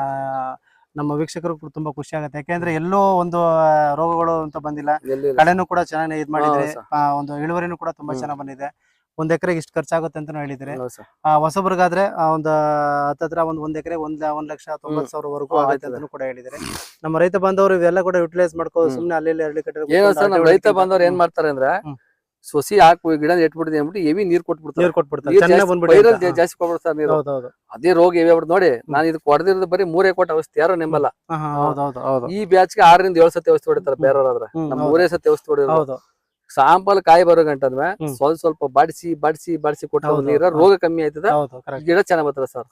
ನಮ್ಮ ವೀಕ್ಷಕರು ಕೂಡ ತುಂಬಾ ಖುಷಿ ಆಗುತ್ತೆ. ಯಾಕೆಂದ್ರೆ ಎಲ್ಲೋ ಒಂದು ಆ, ರೋಗಗಳು ಅಂತ ಬಂದಿಲ್ಲ. ಎಲ್ಲಿ ಕಳೆನೂ ಕೂಡ ಚೆನ್ನಾಗಿ ಇದ್ ಮಾಡಿದ್ರೆ. ಹೌದು ಸರ್. ಆ, ಒಂದು ಇಳುವರಿನೂ ಕೂಡ ತುಂಬಾ. ಚೆನ್ನಾಗಿ ಬಂದಿದೆ. ಒಂದ್ ಎಕರೆಗೆ ಇಷ್ಟು ಖರ್ಚಾಗುತ್ತೆ ಅಂತ ಹೇಳಿದ್ರೆ. ಆ ಹೊಸಬ್ರಿಗಾದ್ರೆ ಆ, ಒಂದು ಹತ್ತತ್ರ ಒಂದ್ ಒಂದ್ ಎಕರೆ ಒಂದ್ ಒಂದ್ ಲಕ್ಷ ತೊಂಬತ್ತು ಸಾವಿರವರೆಗೂ ಆಗುತ್ತೆ ಅಂತ ಅಂತಾನು ಕೂಡ ಹೇಳಿದ್ರೆ. ನಮ್ಮ ರೈತ ಬಾಂಧವರು ಇವೆಲ್ಲ ಕೂಡ ಯುಟಿಲೈಸ್ ಮಾಡ್ಕೋ ಹ್ಮ್. ಸುಮ್ನೆ ಅಲ್ಲಿ ಇಲ್ಲಿ ಹಳ್ಳಿ ಏನೋ ಸರ್ ರೈತ ಬಂದವ್ರು ಏನ್ ಮಾಡ್ತಾರೆ ಅಂದ್ರೆ ಹ್ಮ್. ಸೊಸಿ ಹಾಕಿ ಗಿಡ ಇಟ್ಬಿಡ್ತೀನಿ ಅಂದ್ಬಿಟ್ಟು ಹೆವಿ ನೀರ್ ಕೊಟ್ಬಿಡ್ತಾರೆ. ನೀರ್ ಕೊಟ್ಬಿಡ್ತಾರೆ. ಚೆನ್ನಾಗಿ ಜಾಸ್ತಿ- ಕೊಡ್ಬಿಡ್ತಾರೆ ನೀರು. ಹೌದೌದು. ಅದೇ ರೋಗ ಹೆವಿ ಆಗ್ಬಿಟ್ಟು ನೋಡಿ ನಾನು ಇದಕ್ಕೆ ಹೊಡೆದಿರೋದು ಬರೀ ಮೂರೇ ಕೊಟ್ಟ ಔಷಧಿ ಯಾರು ನಿಮ್ಮಲ್ಲ ಈ ಬ್ಯಾಚ್ಗೆ ಆರರಿಂದ ಏಳು ಸತಿ ಔಷಧಿ ಹೊಡಿತಾರೆ. ಬೇರೆಯವ್ರಾದ್ರೆ ನಮ್ಮ. ಮೂರೇ ಸತಿ ಔಷಧಿ ಹೊಡಿಯೋದು ಸಾಂಪಲ್ ಕಾಯಿ ಬರೋ ಗಂಟದ್ಮೆ ಸ್ವಲ್ಪ ಸ್ವಲ್ಪ ಬಡಿಸಿ ಬಡಿಸಿ ಬಡಿಸಿ ಕೊಟ್ಟು ನೀರ ರೋಗ ಕಮ್ಮಿ ಆಯ್ತದ? ಗಿಡ ಚೆನ್ನಾಗ್ ಬರ್ತದ ಸರ್?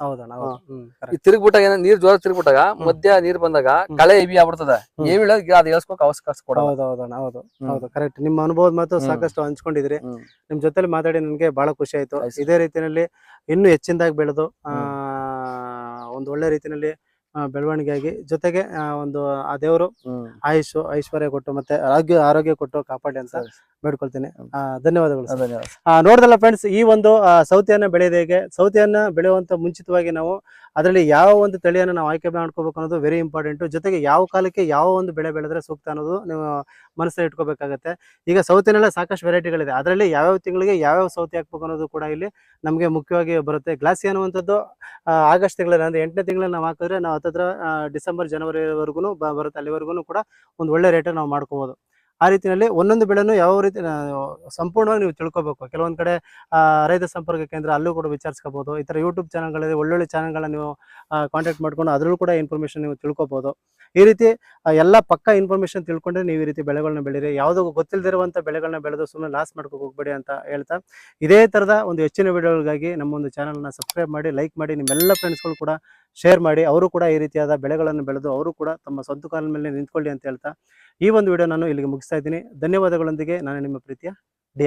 ಈ. ತಿರುಗ್ಬಿಟ್ಟಾಗ ಏನ ನೀರ್ ಜೋರ ತಿರುಗ್ಬಿಟ್ಟಾಗ ಮಧ್ಯ ನೀರ್ ಬಂದಾಗ ಕಳೆ ಹೆವಿ ಆಗ್ಬಿಡ್ತದ. ಏವಿಳ ಗಿಡ ಅದು ಇಳಿಸ್ಕೊಕ್ ಅವಕಾಶ ಹೌದು ಹೌದು. ಹೌದು ಕರೆಕ್ಟ್ ನಿಮ್ಮ ಅನುಭವದ ಮಾತು ಸಾಕಷ್ಟು ಹಂಚ್ಕೊಂಡಿದ್ರಿ. ನಿಮ್ ಜೊತೆಲಿ ಮಾತಾಡಿ ನನ್ಗೆ ಬಹಳ ಖುಷಿ ಆಯ್ತು. ಇದೇ ರೀತಿಯಲ್ಲಿ ಇನ್ನು ಹೆಚ್ಚಿನದಾಗಿ ಬೆಳೆದು ಆ, ಒಂದು ಒಳ್ಳೆ ರೀತಿಯಲ್ಲಿ ಆ, ಬೆಳವಣಿಗೆ ಆಗಿ ಜೊತೆಗೆ ಆ, ಒಂದು ಆ ದೇವರು. ಆಯುಷು ಐಶ್ವರ್ಯ ಕೊಟ್ಟು ಮತ್ತೆ ಆರೋಗ್ಯ ಆರೋಗ್ಯ ಕೊಟ್ಟು ಕಾಪಾಡಿ ಅಂತ. ಬೇಡ್ಕೊಳ್ತೀನಿ ಆ, ಧನ್ಯವಾದಗಳು ಸರ್. ಧನ್ಯವಾದ ಆ, ನೋಡ್ದಲ್ಲ ಫ್ರೆಂಡ್ಸ್ ಈ ಒಂದು ಆ, ಸೌತೆಯನ್ನ ಬೆಳೆಯೋದು ಹೇಗೆ ಸೌತೆಯನ್ನ ಬೆಳೆಯುವಂತ ಮುಂಚಿತವಾಗಿ ನಾವು ಅದರಲ್ಲಿ ಯಾವ ಒಂದು ತಳಿಯನ್ನು ನಾವು ಆಯ್ಕೆ ಮಾಡ್ಕೋಬೇಕು ಅನ್ನೋದು ವೆರಿ ಇಂಪಾರ್ಟೆಂಟ್ ಜೊತೆಗೆ ಯಾವ ಕಾಲಕ್ಕೆ ಯಾವ ಒಂದು ಬೆಳೆ ಬೆಳೆದ್ರೆ ಸೂಕ್ತ ಅನ್ನೋದು ನೀವು ಮನಸ್ಸಲ್ಲಿ ಇಟ್ಕೋಬೇಕಾಗತ್ತೆ. ಈಗ ಸೌತೆನೆಲ್ಲ ಸಾಕಷ್ಟು ವೆರೈಟಿಗಳಿದೆ ಅದರಲ್ಲಿ ಯಾವ್ಯಾವ ತಿಂಗಳಿಗೆ ಯಾವ್ಯಾವ ಸೌತೆ ಹಾಕ್ಬೇಕು ಅನ್ನೋದು ಕೂಡ ಇಲ್ಲಿ ನಮಗೆ ಮುಖ್ಯವಾಗಿ ಬರುತ್ತೆ. ಗ್ಲಾಸಿ ಅನ್ನುವಂಥದ್ದು ಆಗಸ್ಟ್ ತಿಂಗಳಲ್ಲಿ ಅಂದರೆ ಎಂಟನೇ ತಿಂಗಳಲ್ಲಿ ನಾವು ಹಾಕಿದ್ರೆ ನಾವು ಹತ್ತಿರ ಡಿಸೆಂಬರ್ ಜನವರಿವರೆಗೂ ಬರುತ್ತೆ. ಅಲ್ಲಿವರೆಗೂ ಕೂಡ ಒಂದು ಒಳ್ಳೆ ರೇಟ್ ನಾವು ಮಾಡ್ಕೋಬಹುದು ಆ ರೀತಿಯಲ್ಲಿ ಒಂದೊಂದು ಬೆಳೆನೂ ಯಾವ ರೀತಿ ಸಂಪೂರ್ಣವಾಗಿ ನೀವು ತಿಳ್ಕೊಬೇಕು. ಕೆಲವೊಂದು ಕಡೆ ರೈತ ಸಂಪರ್ಕ ಕೇಂದ್ರ ಅಲ್ಲೂ ಕೂಡ ವಿಚಾರಿಸ್ಕೋಬಹುದು ಈ ತರ ಯೂಟ್ಯೂಬ್ ಚಾನಲ್ಗಳಿದೆ ಒಳ್ಳೊಳ್ಳೆ ಚಾನಲ್ಗಳನ್ನ ನೀವು ಕಾಂಟ್ಯಾಕ್ಟ್ ಮಾಡ್ಕೊಂಡು ಅದ್ರಲ್ಲೂ ಕೂಡ ಇನ್ಫಾರ್ಮೇಷನ್ ನೀವು ತಿಳ್ಕೊಬಹುದು ಈ ರೀತಿ ಎಲ್ಲ ಪಕ್ಕ ಇನ್ಫಾರ್ಮೇಷನ್ ತಿಳ್ಕೊಂಡ್ರೆ ನೀವು ಈ ರೀತಿ ಬೆಳೆಗಳನ್ನ ಬೆಳೀರಿ. ಯಾವುದೋ ಗೊತ್ತಿಲ್ಲದಿರುವಂತ ಬೆಳೆಗಳನ್ನ ಬೆಳೆದು ಸುಮ್ಮನೆ ಲಾಸ್ ಮಾಡ್ಕೊಂಡು ಹೋಗ್ಬೇಡಿ ಅಂತ ಹೇಳ್ತಾ, ಇದೇ ತರದ ಒಂದು ಹೆಚ್ಚಿನ ವಿಡಿಯೋಗಳಿಗಾಗಿ ನಮ್ಮ ಒಂದು ಚಾನಲ್ನ ಸಬ್ಸ್ಕ್ರೈಬ್ ಮಾಡಿ ಲೈಕ್ ಮಾಡಿ, ನಿಮ್ಮೆಲ್ಲ ಫ್ರೆಂಡ್ಸ್ಗಳು ಕೂಡ ಶೇರ್ ಮಾಡಿ. ಅವರು ಕೂಡ ಈ ರೀತಿಯಾದ ಬೆಳೆಗಳನ್ನು ಬೆಳೆದು, ಅವರು ಕೂಡ ತಮ್ಮ ಸ್ವಂತ ಕಾಲ ಮೇಲೆ ನಿಂತ್ಕೊಳ್ಳಿ ಅಂತ ಹೇಳ್ತಾ ಈ ಒಂದು ವಿಡಿಯೋ ನಾನು ಇಲ್ಲಿಗೆ ಮುಗಿಸ್ತಾ ಇದ್ದೀನಿ. ಧನ್ಯವಾದಗಳೊಂದಿಗೆ ನಾನು ನಿಮ್ಮ ಪ್ರೀತಿಯ ಡಿ